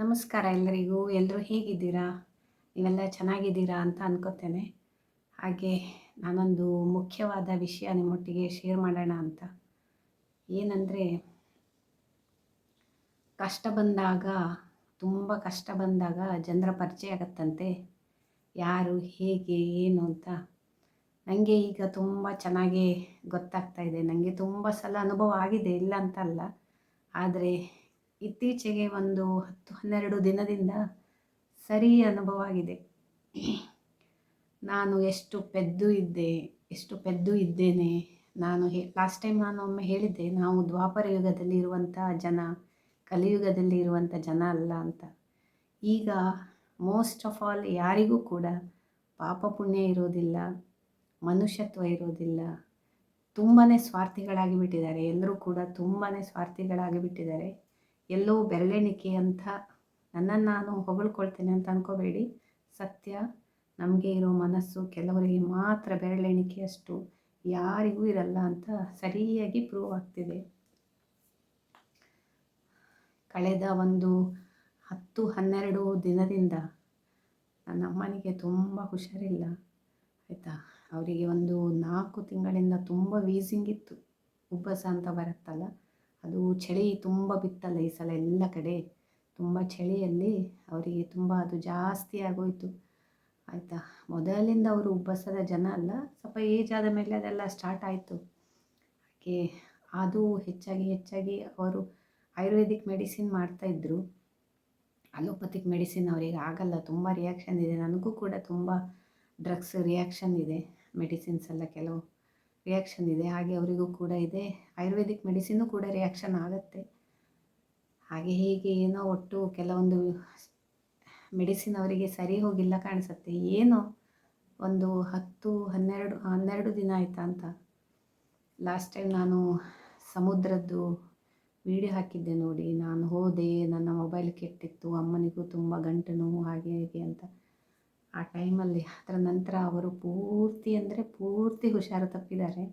ನಮಸ್ಕಾರ ಎಲ್ಲರಿಗೂ. ಎಲ್ಲರೂ ಹೇಗಿದ್ದೀರಾ? ನೀವೆಲ್ಲ ಚೆನ್ನಾಗಿದ್ದೀರಾ ಅಂತ ಅನ್ಕೋತೇನೆ. ಹಾಗೆ ನಾನೊಂದು ಮುಖ್ಯವಾದ ವಿಷಯ ನಿಮ್ಮೊಟ್ಟಿಗೆ ಶೇರ್ ಮಾಡೋಣ ಅಂತ. ಏನಂದರೆ, ಕಷ್ಟ ಬಂದಾಗ, ತುಂಬ ಕಷ್ಟ ಬಂದಾಗ ಜನರ ಪರಿಚಯ ಆಗತ್ತಂತೆ. ಯಾರು, ಹೇಗೆ, ಏನು ಅಂತ. ನನಗೆ ಈಗ ತುಂಬ ಚೆನ್ನಾಗಿ ಗೊತ್ತಾಗ್ತಾ ಇದೆ. ನನಗೆ ತುಂಬ ಸಲ ಅನುಭವ ಆಗಿದೆ ಇಲ್ಲ ಅಂತಲ್ಲ ಆದರೆ ಇತ್ತೀಚೆಗೆ ಒಂದು ಹತ್ತು ಹನ್ನೆರಡು ದಿನದಿಂದ ಸರಿ ಅನುಭವ ಆಗಿದೆ. ನಾನು ಎಷ್ಟು ಪೆದ್ದು ಇದ್ದೆ, ಎಷ್ಟು ಪೆದ್ದು ಇದ್ದೇನೆ. ನಾನು ಹೇ ಲಾಸ್ಟ್ ಟೈಮ್ ನಾನು ಒಮ್ಮೆ ಹೇಳಿದ್ದೆ, ನಾವು ದ್ವಾಪರ ಯುಗದಲ್ಲಿ ಇರುವಂಥ ಜನ, ಕಲಿಯುಗದಲ್ಲಿ ಇರುವಂಥ ಜನ ಅಲ್ಲ ಅಂತ. ಈಗ ಮೋಸ್ಟ್ ಆಫ್ ಆಲ್ ಯಾರಿಗೂ ಕೂಡ ಪಾಪ ಪುಣ್ಯ ಇರೋದಿಲ್ಲ, ಮನುಷ್ಯತ್ವ ಇರೋದಿಲ್ಲ. ತುಂಬಾ ಸ್ವಾರ್ಥಿಗಳಾಗಿ ಬಿಟ್ಟಿದ್ದಾರೆ ಎಲ್ಲರೂ ಕೂಡ ತುಂಬಾ ಸ್ವಾರ್ಥಿಗಳಾಗಿ ಬಿಟ್ಟಿದ್ದಾರೆ ಎಲ್ಲೋ ಬೆರಳೆಣಿಕೆ ಅಂತ ನನ್ನನ್ನು ನಾನು ಹೊಗಳ್ಕೊಳ್ತೇನೆ ಅಂತ ಅನ್ಕೋಬೇಡಿ. ಸತ್ಯ, ನಮಗೆ ಇರೋ ಮನಸ್ಸು ಕೆಲವರಿಗೆ ಮಾತ್ರ ಬೆರಳೆಣಿಕೆಯಷ್ಟು ಯಾರಿಗೂ ಇರಲ್ಲ ಅಂತ ಸರಿಯಾಗಿ ಪ್ರೂವ್ ಆಗ್ತಿದೆ. ಕಳೆದ ಒಂದು ಹತ್ತು, ಹನ್ನೆರಡು ದಿನದಿಂದ ನನ್ನ ಅಮ್ಮನಿಗೆ ತುಂಬ ಹುಷಾರಿಲ್ಲ. ಆಯಿತಾ? ಅವರಿಗೆ ಒಂದು ನಾಲ್ಕು ತಿಂಗಳಿಂದ ತುಂಬ ವೀಸಿಂಗ್ ಇತ್ತು. ಉಬ್ಬಸ ಅಂತ ಬರುತ್ತಲ್ಲ ಅದು ಚಳಿ ತುಂಬ ಬಿತ್ತಲ್ಲ ಈ ಸಲ ಎಲ್ಲ ಕಡೆ. ತುಂಬ ಚಳಿಯಲ್ಲಿ ಅವರಿಗೆ ತುಂಬ ಅದು ಜಾಸ್ತಿ ಆಗೋಯಿತು. ಆಯಿತಾ? ಮೊದಲಿಂದ ಅವರು ಉಬ್ಬಸದ ಜನ ಅಲ್ಲ, ಸ್ವಲ್ಪ ಏಜ್ ಆದ ಮೇಲೆ ಅದೆಲ್ಲ ಸ್ಟಾರ್ಟ್ ಆಯಿತು. ಹಾಗೆ ಅದು ಹೆಚ್ಚಾಗಿ ಹೆಚ್ಚಾಗಿ ಅವರು ಆಯುರ್ವೇದಿಕ್ ಮೆಡಿಸಿನ್ ಮಾಡ್ತಾಯಿದ್ರು ಅಲೋಪತಿಕ್ ಮೆಡಿಸಿನ್ ಅವರಿಗೆ ಆಗಲ್ಲ, ತುಂಬ ರಿಯಾಕ್ಷನ್ ಇದೆ. ನನಗೂ ಕೂಡ ತುಂಬ ಡ್ರಗ್ಸ್ ರಿಯಾಕ್ಷನ್ ಇದೆ ಮೆಡಿಸಿನ್ಸ್ ಎಲ್ಲ ಕೆಲವು. ರಿಯಾಕ್ಷನ್ ಇದೆ, ಹಾಗೆ ಅವರಿಗೂ ಕೂಡ ಇದೆ. ಆಯುರ್ವೇದಿಕ್ ಮೆಡಿಸಿನ್ನು ಕೂಡ ರಿಯಾಕ್ಷನ್ ಆಗುತ್ತೆ. ಹಾಗೆ ಹೀಗೆ ಏನೋ ಒಟ್ಟು ಕೆಲವೊಂದು ಮೆಡಿಸಿನ್ ಅವರಿಗೆ ಸರಿ ಹೋಗಿಲ್ಲ ಕಾಣಿಸುತ್ತೆ. ಏನೋ ಒಂದು ಹತ್ತು, ಹನ್ನೆರಡು ಹನ್ನೆರಡು ದಿನ ಆಯಿತಾ ಅಂತ. ಲಾಸ್ಟ್ ಟೈಮ್ ನಾನು ಸಮುದ್ರದ್ದು ವಿಡಿಯೋ ಹಾಕಿದ್ದೆ ನೋಡಿ. ನಾನು ಹೋದೆ, ನನ್ನ ಮೊಬೈಲ್ ಕೆಟ್ಟಿತ್ತು, ಅಮ್ಮನಿಗೂ ತುಂಬ ಗಂಟು ನೋವು, ಹಾಗೆ ಹೀಗೆ ಅಂತ. ಆ ಟೈಮಲ್ಲಿ ಅದರ ನಂತರ ಅವರು ಪೂರ್ತಿ ಅಂದರೆ ಪೂರ್ತಿ ಹುಷಾರು ತಪ್ಪಿದ್ದಾರೆ.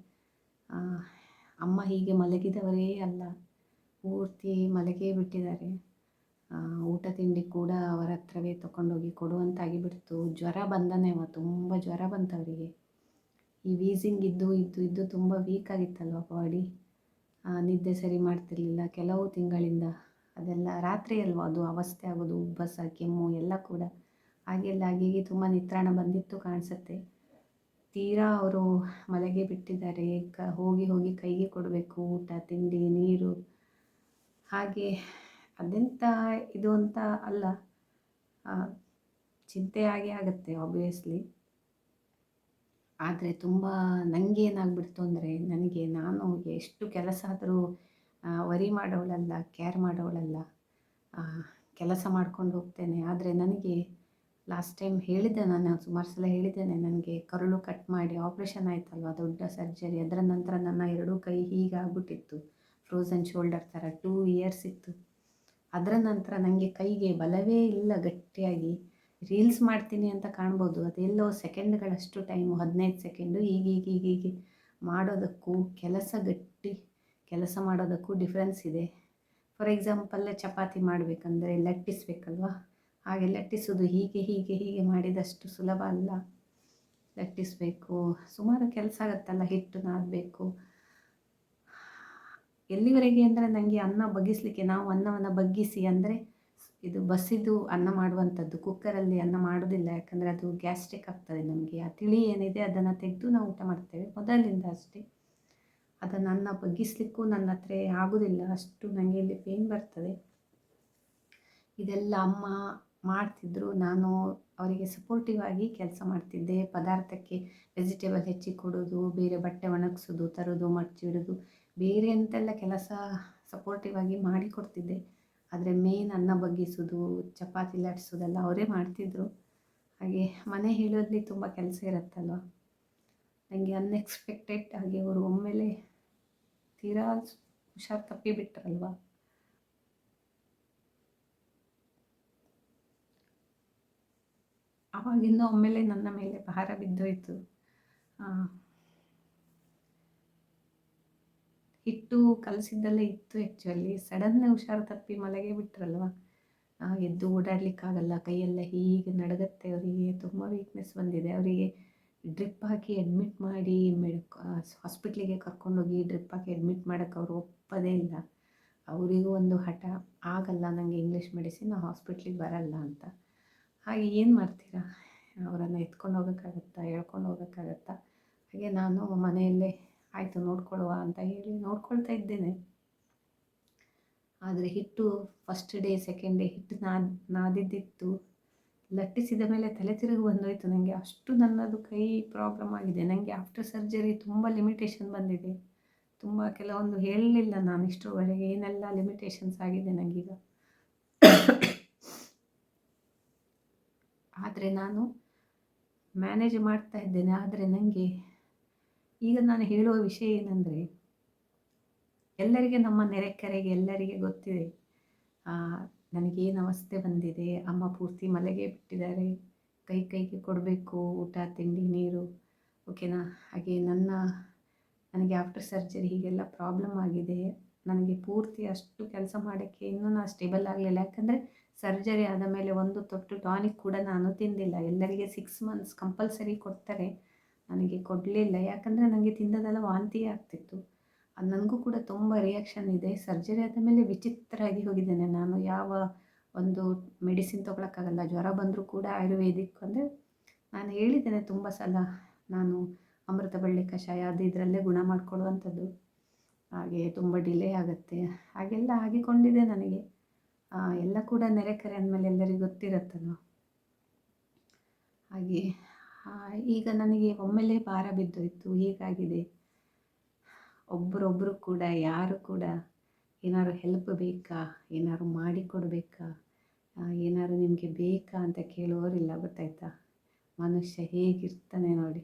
ಅಮ್ಮ ಹೀಗೆ ಮಲಗಿದವರೇ ಅಲ್ಲ, ಪೂರ್ತಿ ಮಲಗೇ ಬಿಟ್ಟಿದ್ದಾರೆ. ಊಟ ತಿಂಡಿ ಕೂಡ ಅವರ ಹತ್ರವೇ ತಗೊಂಡೋಗಿ ಕೊಡುವಂತಾಗಿ ಬಿಡ್ತು. ಜ್ವರ ಬಂದನೇವ ತುಂಬ ಜ್ವರ ಬಂತವರಿಗೆ ಈ ವೀಸಿಂಗ್ ಇದ್ದು ಇದ್ದು ಇದ್ದು ತುಂಬ ವೀಕ್ ಆಗಿತ್ತಲ್ವ ಬಾಡಿ ನಿದ್ದೆ ಸರಿ ಮಾಡ್ತಿರ್ಲಿಲ್ಲ. ಕೆಲವು ತಿಂಗಳಿಂದ ಅದೆಲ್ಲ, ರಾತ್ರಿ ಅಲ್ವ ಅದು, ಅವಸ್ಥೆ ಆಗೋದು, ಉಬ್ಬಸ, ಕೆಮ್ಮು ಎಲ್ಲ ಕೂಡ. ಹಾಗೆಲ್ಲ ಆಗಿ ತುಂಬ ನಿತ್ರಾಣ ಬಂದಿತ್ತು ಕಾಣಿಸುತ್ತೆ. ತೀರಾ ಅವರು ಮಲಗೆ ಬಿಟ್ಟಿದ್ದಾರೆ. ಕ, ಹೋಗಿ ಹೋಗಿ ಕೈಗೆ ಕೊಡಬೇಕು, ಊಟ, ತಿಂಡಿ, ನೀರು. ಹಾಗೆ ಅದೆಂಥ ಇದು ಅಂತ ಅಲ್ಲ. ಚಿಂತೆ ಆಗೇ ಆಗುತ್ತೆ ಆಬ್ವಿಯಸ್ಲಿ ಆದರೆ ತುಂಬ ನನಗೆ ಏನಾಗ್ಬಿಡ್ತು ಅಂದರೆ ನನಗೆ, ನಾನು ಎಷ್ಟು ಕೆಲಸ ಆದರೂ ವರಿ ಮಾಡೋಳಲ್ಲ ಕೇರ್ ಮಾಡೋಳಲ್ಲ ಕೆಲಸ ಮಾಡ್ಕೊಂಡು ಹೋಗ್ತೇನೆ. ಆದರೆ ನನಗೆ ಲಾಸ್ಟ್ ಟೈಮ್ ಹೇಳಿದ್ದೆ ನಾನು, ಸುಮಾರು ಸಲ ಹೇಳಿದ್ದೇನೆ ನನಗೆ ಕರುಳು ಕಟ್ ಮಾಡಿ ಆಪ್ರೇಷನ್ ಆಯಿತಲ್ವ ದೊಡ್ಡ ಸರ್ಜರಿ ಅದರ ನಂತರ ನನ್ನ ಎರಡೂ ಕೈ ಹೀಗಾಗ್ಬಿಟ್ಟಿತ್ತು ಫ್ರೋಝನ್ ಶೋಲ್ಡರ್ ಥರ ಟೂ ಇಯರ್ಸ್ ಇತ್ತು. ಅದರ ನಂತರ ನನಗೆ ಕೈಗೆ ಬಲವೇ ಇಲ್ಲ ಗಟ್ಟಿಯಾಗಿ. ರೀಲ್ಸ್ ಮಾಡ್ತೀನಿ ಅಂತ ಕಾಣ್ಬೋದು, ಅದೆಲ್ಲೋ ಸೆಕೆಂಡ್ಗಳಷ್ಟು ಟೈಮು ಹದಿನೈದು ಸೆಕೆಂಡು ಈಗೀಗ ಈಗೀಗ ಮಾಡೋದಕ್ಕೂ ಕೆಲಸ ಗಟ್ಟಿ, ಕೆಲಸ ಮಾಡೋದಕ್ಕೂ ಡಿಫ್ರೆನ್ಸ್ ಇದೆ. ಫಾರ್ ಎಕ್ಸಾಂಪಲ್ ಚಪಾತಿ ಮಾಡಬೇಕಂದ್ರೆ ಲಟ್ಟಿಸ್ಬೇಕಲ್ವ ಹಾಗೆ ಲಟ್ಟಿಸೋದು ಹೀಗೆ ಹೀಗೆ ಹೀಗೆ ಮಾಡಿದಷ್ಟು ಸುಲಭ ಅಲ್ಲ. ಲಟ್ಟಿಸಬೇಕು. ಸುಮಾರು ಕೆಲಸ ಆಗುತ್ತಲ್ಲ, ಹಿಟ್ಟು ನಾದಬೇಕು. ಎಲ್ಲಿವರೆಗೆ ಅಂದರೆ ನನಗೆ ಅನ್ನ ಬಗ್ಗಿಸಲಿಕ್ಕೆ ನಾವು ಅನ್ನವನ್ನು ಬಗ್ಗಿಸಿ ಅಂದರೆ ಇದು ಬಸಿದು ಅನ್ನ ಮಾಡುವಂಥದ್ದು. ಕುಕ್ಕರಲ್ಲಿ ಅನ್ನ ಮಾಡೋದಿಲ್ಲ, ಯಾಕಂದರೆ ಅದು ಗ್ಯಾಸ್ಟ್ರಿಕ್ ಆಗ್ತದೆ ನಮಗೆ. ಆ ತಿಳಿ ಏನಿದೆ ಅದನ್ನು ತೆಗೆದು ನಾವು ಊಟ ಮಾಡ್ತೇವೆ. ಮೊದಲಿಂದ ಅಷ್ಟೇ. ಅದನ್ನು ಅನ್ನ ಬಗ್ಗಿಸ್ಲಿಕ್ಕೂ ನನ್ನ ಹತ್ರ ಆಗೋದಿಲ್ಲ. ಅಷ್ಟು ನನಗೆ ಇಲ್ಲಿ ಪೇನ್ ಬರ್ತದೆ. ಇದೆಲ್ಲ ಅಮ್ಮ ಮಾಡ್ತಿದ್ರು, ನಾನು ಅವರಿಗೆ ಸಪೋರ್ಟಿವ್ ಆಗಿ ಕೆಲಸ ಮಾಡ್ತಿದ್ದೆ. ಪದಾರ್ಥಕ್ಕೆ ವೆಜಿಟೇಬಲ್ ಹೆಚ್ಚಿ ಕೊಡೋದು, ಬೇರೆ ಬಟ್ಟೆ ಒಣಗಿಸೋದು, ತರೋದು ಮಡ್ಚಿಡೋದು ಬೇರೆ ಅಂತೆಲ್ಲ ಕೆಲಸ ಸಪೋರ್ಟಿವ್ ಆಗಿ ಮಾಡಿ ಕೊಡ್ತಿದ್ದೆ. ಆದರೆ ಮೇನ್ ಅನ್ನ ಬಗ್ಗಿಸೋದು, ಚಪಾತಿ ಲಟ್ಸೋದೆಲ್ಲ ಅವರೇ ಮಾಡ್ತಿದ್ರು. ಹಾಗೆ ಮನೆ ಹೇಳೋದ್ರಲ್ಲಿ ತುಂಬ ಕೆಲಸ ಇರುತ್ತಲ್ವ? ನನಗೆ ಅನ್ಎಕ್ಸ್ಪೆಕ್ಟೆಡ್ ಆಗಿ ಅವರು ಒಮ್ಮೆಲೆ ತೀರಾ ಹುಷಾರು ತಪ್ಪಿ ಬಿಟ್ರಲ್ವ ಆವಾಗಿಂದ ಒಮ್ಮೆಲೆ ನನ್ನ ಮೇಲೆ ಭಾರ ಬಿದ್ದೋಯ್ತು. ಹಿಟ್ಟು ಕಲಸಿದ್ದಲ್ಲೇ ಇತ್ತು ಆ್ಯಕ್ಚುಲಿ ಸಡನ್ನೇ ಹುಷಾರು ತಪ್ಪಿ ಮಲಗೆ ಬಿಟ್ರಲ್ವ? ಎದ್ದು ಓಡಾಡಲಿಕ್ಕಾಗಲ್ಲ. ಕೈಯೆಲ್ಲ ಹೀಗೆ ನಡಗತ್ತೆ. ಅವರಿಗೆ ತುಂಬ ವೀಕ್ನೆಸ್ ಬಂದಿದೆ. ಅವರಿಗೆ ಡ್ರಿಪ್ ಹಾಕಿ ಅಡ್ಮಿಟ್ ಮಾಡಿ ಮೆಡ್ ಹಾಸ್ಪಿಟ್ಲಿಗೆ ಕರ್ಕೊಂಡೋಗಿ ಡ್ರಿಪ್ ಹಾಕಿ ಅಡ್ಮಿಟ್ ಮಾಡೋಕ್ಕೆ ಅವರು ಒಪ್ಪದೇ ಇಲ್ಲ. ಅವರಿಗೂ ಒಂದು ಹಠ, ಆಗಲ್ಲ ನನಗೆ ಇಂಗ್ಲೀಷ್ ಮೆಡಿಸಿನ್ ಹಾಸ್ಪಿಟ್ಲಿಗೆ ಬರಲ್ಲ ಅಂತ. ಹಾಗೆ ಏನು ಮಾಡ್ತೀರಾ? ಅವರನ್ನು ಎತ್ಕೊಂಡು ಹೋಗೋಕ್ಕಾಗತ್ತಾ, ಎಳ್ಕೊಂಡು ಹೋಗೋಕ್ಕಾಗತ್ತಾ? ಹಾಗೆ ನಾನು ಮನೆಯಲ್ಲೇ ಆಯಿತು ನೋಡ್ಕೊಳ್ಳುವ ಅಂತ ಹೇಳಿ ನೋಡ್ಕೊಳ್ತಾ ಇದ್ದೇನೆ. ಆದರೆ ಹಿಟ್ಟು ಫಸ್ಟ್ ಡೇ ಸೆಕೆಂಡ್ ಡೇ ಹಿಟ್ಟು ನಾದ್ ನಾದಿದ್ದಿತ್ತು. ಲಟ್ಟಿಸಿದ ಮೇಲೆ ತಲೆ ತಿರುಗಿ ಬಂದೋಯ್ತು. ನನಗೆ ಅಷ್ಟು ನನ್ನದು ಕೈ ಪ್ರಾಬ್ಲಮ್ ಆಗಿದೆ. ನನಗೆ ಆಫ್ಟರ್ ಸರ್ಜರಿ ತುಂಬ ಲಿಮಿಟೇಷನ್ ಬಂದಿದೆ. ತುಂಬ ಕೆಲವೊಂದು ಹೇಳಲಿಲ್ಲ ನಾನು ಇಷ್ಟರವರೆಗೆ ಏನೆಲ್ಲ ಲಿಮಿಟೇಷನ್ಸ್ ಆಗಿದೆ ನನಗೀಗ ಆದರೆ ನಾನು ಮ್ಯಾನೇಜ್ ಮಾಡ್ತಾ ಇದ್ದೇನೆ. ಆದರೆ ನನಗೆ ಈಗ ನಾನು ಹೇಳುವ ವಿಷಯ ಏನಂದರೆ, ಎಲ್ಲರಿಗೆ ನಮ್ಮ ನೆರೆಕೆರೆಗೆ ಎಲ್ಲರಿಗೆ ಗೊತ್ತಿದೆ. ನನಗೇನು ಅವಸ್ಥೆ ಬಂದಿದೆ? ಅಮ್ಮ ಪೂರ್ತಿ ಮಲೆಗೆ ಬಿಟ್ಟಿದ್ದಾರೆ. ಕೈ ಕೈಗೆ ಕೊಡಬೇಕು, ಊಟ, ತಿಂಡಿ, ನೀರು. ಓಕೆನಾ ಹಾಗೆ ನನ್ನ, ನನಗೆ ಆಫ್ಟರ್ ಸರ್ಜರಿ ಹೀಗೆಲ್ಲ ಪ್ರಾಬ್ಲಮ್ ಆಗಿದೆ. ನನಗೆ ಪೂರ್ತಿ ಅಷ್ಟು ಕೆಲಸ ಮಾಡೋಕ್ಕೆ ಇನ್ನೂ ನಾನು ಸ್ಟೇಬಲ್ ಆಗಲಿಲ್ಲ. ಯಾಕಂದರೆ ಸರ್ಜರಿ ಆದ ಮೇಲೆ ಒಂದು ತೊಟ್ಟು ಟಾನಿಕ್ ಕೂಡ ನಾನು ತಿಂದಿಲ್ಲ. ಎಲ್ಲರಿಗೆ ಸಿಕ್ಸ್ ಮಂತ್ಸ್ ಕಂಪಲ್ಸರಿ ಕೊಡ್ತಾರೆ. ನನಗೆ ಕೊಡಲಿಲ್ಲ. ಯಾಕಂದರೆ ನನಗೆ ತಿಂದದೆಲ್ಲ ವಾಂತಿ ಆಗ್ತಿತ್ತು. ಅದು ನನಗೂ ಕೂಡ ತುಂಬ ರಿಯಾಕ್ಷನ್ ಇದೆ. ಸರ್ಜರಿ ಆದ ಮೇಲೆ ವಿಚಿತ್ರ ಆಗಿ ಹೋಗಿದ್ದೇನೆ ನಾನು. ಯಾವ ಒಂದು ಮೆಡಿಸಿನ್ ತೊಗೊಳಕ್ಕಾಗಲ್ಲ. ಜ್ವರ ಬಂದರೂ ಕೂಡ ಆಯುರ್ವೇದಿಕ್ ಅಂದರೆ ನಾನು ಹೇಳಿದ್ದೇನೆ ತುಂಬ ಸಲ. ನಾನು ಅಮೃತ ಬಳ್ಳಿ ಕಷಾಯ ಅದು ಇದರಲ್ಲೇ ಗುಣ ಮಾಡಿಕೊಳ್ಳುವಂಥದ್ದು. ಹಾಗೆ ತುಂಬ ಡಿಲೇ ಆಗುತ್ತೆ. ಹಾಗೆಲ್ಲ ಆಗಿಕೊಂಡಿದೆ ನನಗೆ. ಎಲ್ಲ ಕೂಡ ನೆರೆಕರೆ ಅಂದಮೇಲೆ ಎಲ್ಲರಿಗೂ ಗೊತ್ತಿರುತ್ತಲ್ವ? ಹಾಗೆ ಈಗ ನನಗೆ ಒಮ್ಮೆಲೇ ಭಾರ ಬಿದ್ದೋಯ್ತು. ಹೀಗಾಗಿದೆ? ಒಬ್ಬರೊಬ್ಬರು ಕೂಡ, ಯಾರು ಕೂಡ ಏನಾದ್ರು ಹೆಲ್ಪ್ ಬೇಕಾ? ಏನಾದ್ರು ಮಾಡಿಕೊಡ್ಬೇಕಾ? ಏನಾದ್ರು ನಿಮಗೆ ಬೇಕಾ ಅಂತ ಕೇಳೋರಿಲ್ಲ, ಗೊತ್ತಾಯ್ತಾ? ಮನುಷ್ಯ ಹೇಗಿರ್ತಾನೆ ನೋಡಿ.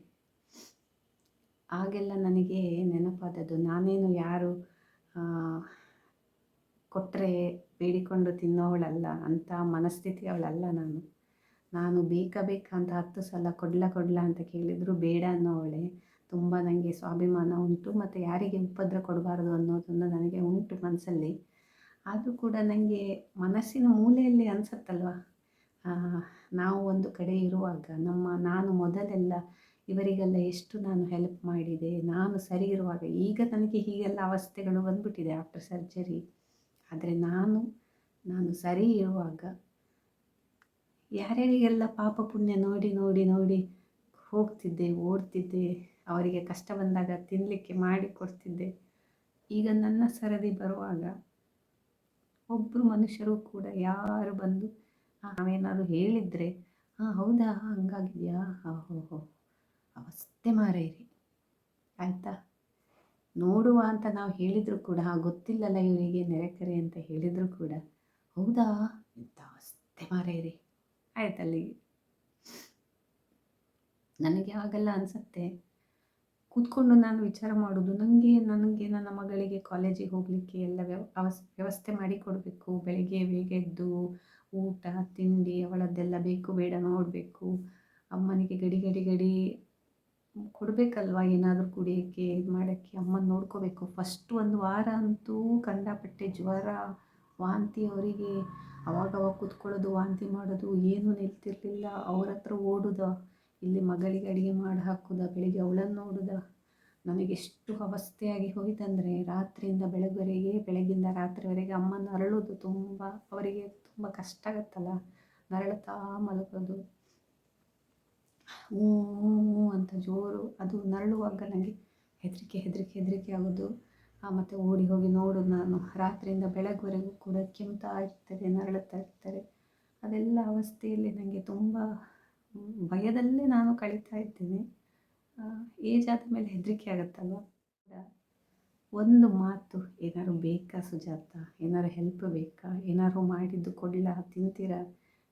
ಆಗೆಲ್ಲ ನನಗೆ ನೆನಪಾದದ್ದು. ನಾನೇನು ಯಾರು ಕೊಟ್ಟರೆ ಬೇಡಿಕೊಂಡು ತಿನ್ನೋವಳಲ್ಲ ಅಂಥ ಮನಸ್ಥಿತಿ ಅವಳಲ್ಲ ನಾನು. ನಾನು ಬೇಕಾ ಬೇಕಾ ಅಂತ ಹತ್ತು ಸಲ ಕೊಡ್ಲ ಕೊಡ್ಲ ಅಂತ ಕೇಳಿದರೂ ಬೇಡ ಅನ್ನೋವಳೆ. ತುಂಬ ನನಗೆ ಸ್ವಾಭಿಮಾನ ಉಂಟು, ಮತ್ತು ಯಾರಿಗೆ ಉಪದ್ರ ಕೊಡಬಾರ್ದು ಅನ್ನೋದನ್ನು ನನಗೆ ಉಂಟು ಮನಸ್ಸಲ್ಲಿ ಆದರೂ ಕೂಡ ನನಗೆ ಮನಸ್ಸಿನ ಮೂಲೆಯಲ್ಲಿ ಅನಿಸತ್ತಲ್ವ? ನಾವು ಒಂದು ಕಡೆ ಇರುವಾಗ, ನಮ್ಮ ನಾನು ಮೊದಲೆಲ್ಲ ಇವರಿಗೆಲ್ಲ ಎಷ್ಟು ನಾನು ಹೆಲ್ಪ್ ಮಾಡಿದೆ, ನಾನು ಸರಿ ಇರುವಾಗ, ಈಗ ನನಗೆ ಹೀಗೆಲ್ಲ ಅವಸ್ಥೆಗಳು ಬಂದ್ಬಿಟ್ಟಿದೆ ಆಫ್ಟರ್ ಸರ್ಜರಿ ಆದರೆ ನಾನು ನಾನು ಸರಿ ಇರುವಾಗ ಯಾರ್ಯಾರಿಗೆಲ್ಲ ಪಾಪ ಪುಣ್ಯ ನೋಡಿ ನೋಡಿ ನೋಡಿ ಹೋಗ್ತಿದ್ದೆ, ಓಡ್ತಿದ್ದೆ, ಅವರಿಗೆ ಕಷ್ಟ ಬಂದಾಗ ತಿನ್ನಲಿಕ್ಕೆ ಮಾಡಿ ಕೊಡ್ತಿದ್ದೆ, ಈಗ ನನ್ನ ಸರದಿ ಬರುವಾಗ ಒಬ್ಬರು ಮನುಷ್ಯರು ಕೂಡ ಯಾರು ಬಂದು ನಾವೇನಾದ್ರು ಹೇಳಿದರೆ ಹಾಂ ಹೌದಾ, ಹಂಗಾಗಿದೆಯಾ? ಹೋ ಹೋ, ಅವಸ್ಥೆ ಮಾರೈರಿ. ಆಯಿತಾ? ನೋಡುವ ಅಂತ ನಾವು ಹೇಳಿದರೂ ಕೂಡ ಗೊತ್ತಿಲ್ಲಲ್ಲ ಇವರಿಗೆ ನೆರೆಕರೆ ಅಂತ ಹೇಳಿದರೂ ಕೂಡ. ಹೌದಾ? ಎಂತ ಅಷ್ಟೇ ಮಾರೇರಿ. ಆಯ್ತಲ್ಲಿ ನನಗೆ ಆಗಲ್ಲ ಅನಿಸುತ್ತೆ. ಕೂತ್ಕೊಂಡು ನಾನು ವಿಚಾರ ಮಾಡೋದು ನನಗೆ ನನಗೆ, ನನ್ನ ಮಗಳಿಗೆ ಕಾಲೇಜಿಗೆ ಹೋಗಲಿಕ್ಕೆ ಎಲ್ಲ ವ್ಯವ ವ್ಯವಸ್ಥೆ ಮಾಡಿ ಕೊಡಬೇಕು. ಬೆಳಗ್ಗೆ ಬೇಗ ಎದ್ದು ಊಟ, ತಿಂಡಿ, ಅವಳದ್ದೆಲ್ಲ ಬೇಕು, ಬೇಡ ನೋಡಬೇಕು. ಅಮ್ಮನಿಗೆ ಗಡಿ ಗಡಿ ಗಡಿ ಕೊಡಬೇಕಲ್ವ? ಏನಾದರೂ ಕುಡಿಯೋಕ್ಕೆ, ಇದು ಮಾಡೋಕ್ಕೆ, ಅಮ್ಮನ ನೋಡ್ಕೋಬೇಕು. ಫಸ್ಟ್ ಒಂದು ವಾರ ಅಂತೂ ಕಂಡಪಟ್ಟೆ ಜ್ವರ, ವಾಂತಿ ಅವರಿಗೆ. ಅವಾಗವಾಗ ಕೂತ್ಕೊಳ್ಳೋದು, ವಾಂತಿ ಮಾಡೋದು ಏನೂ ನಿಲ್ತಿರಲಿಲ್ಲ. ಅವ್ರ ಹತ್ರ ಓಡುದ, ಇಲ್ಲಿ ಮಗಳಿಗೆ ಅಡುಗೆ ಮಾಡಿ ಹಾಕೋದ, ಬೆಳಿಗ್ಗೆ ಅವಳನ್ನು ನೋಡೋದ. ನನಗೆಷ್ಟು ಅವಸ್ಥೆಯಾಗಿ ಹೋಯ್ತಂದರೆ ರಾತ್ರಿಯಿಂದ ಬೆಳಗ್ಗೆವರೆಗೆ ಬೆಳಗ್ಗಿಂದ ರಾತ್ರಿವರೆಗೆ ಅಮ್ಮನ ಅರಳೋದು ತುಂಬ, ಅವರಿಗೆ ತುಂಬ ಕಷ್ಟ ಆಗುತ್ತಲ್ಲ? ನರಳುತ್ತಾ ಮಲಗೋದು. ಹ್ಞೂ ಅಂತ ಜೋರು ಅದು ನರಳುವಾಗ ನನಗೆ ಹೆದರಿಕೆ ಹೆದರಿಕೆ ಹೆದರಿಕೆ ಆಗೋದು. ಮತ್ತು ಓಡಿ ಹೋಗಿ ನೋಡೋದು ನಾನು. ರಾತ್ರಿಯಿಂದ ಬೆಳಗ್ವರೆಗೂ ಕೂಡ ಕೆಮ್ತಾ ಇರ್ತಾರೆ, ನರಳುತ್ತಾ ಇರ್ತಾರೆ. ಅದೆಲ್ಲ ಅವಸ್ಥೆಯಲ್ಲಿ ನನಗೆ ತುಂಬ ಭಯದಲ್ಲೇ ನಾನು ಕಳೀತಾ ಇದ್ದೇನೆ. ಏಜ್ ಆದ ಮೇಲೆ ಹೆದರಿಕೆ ಆಗುತ್ತಲ್ವ? ಒಂದು ಮಾತು, ಏನಾದ್ರು ಬೇಕಾ ಸುಜಾತ? ಏನಾದ್ರು ಹೆಲ್ಪ್ ಬೇಕಾ? ಏನಾದ್ರು ಮಾಡಿದ್ದು ಕೊಡಲಾ? ತಿಂತೀರಾ?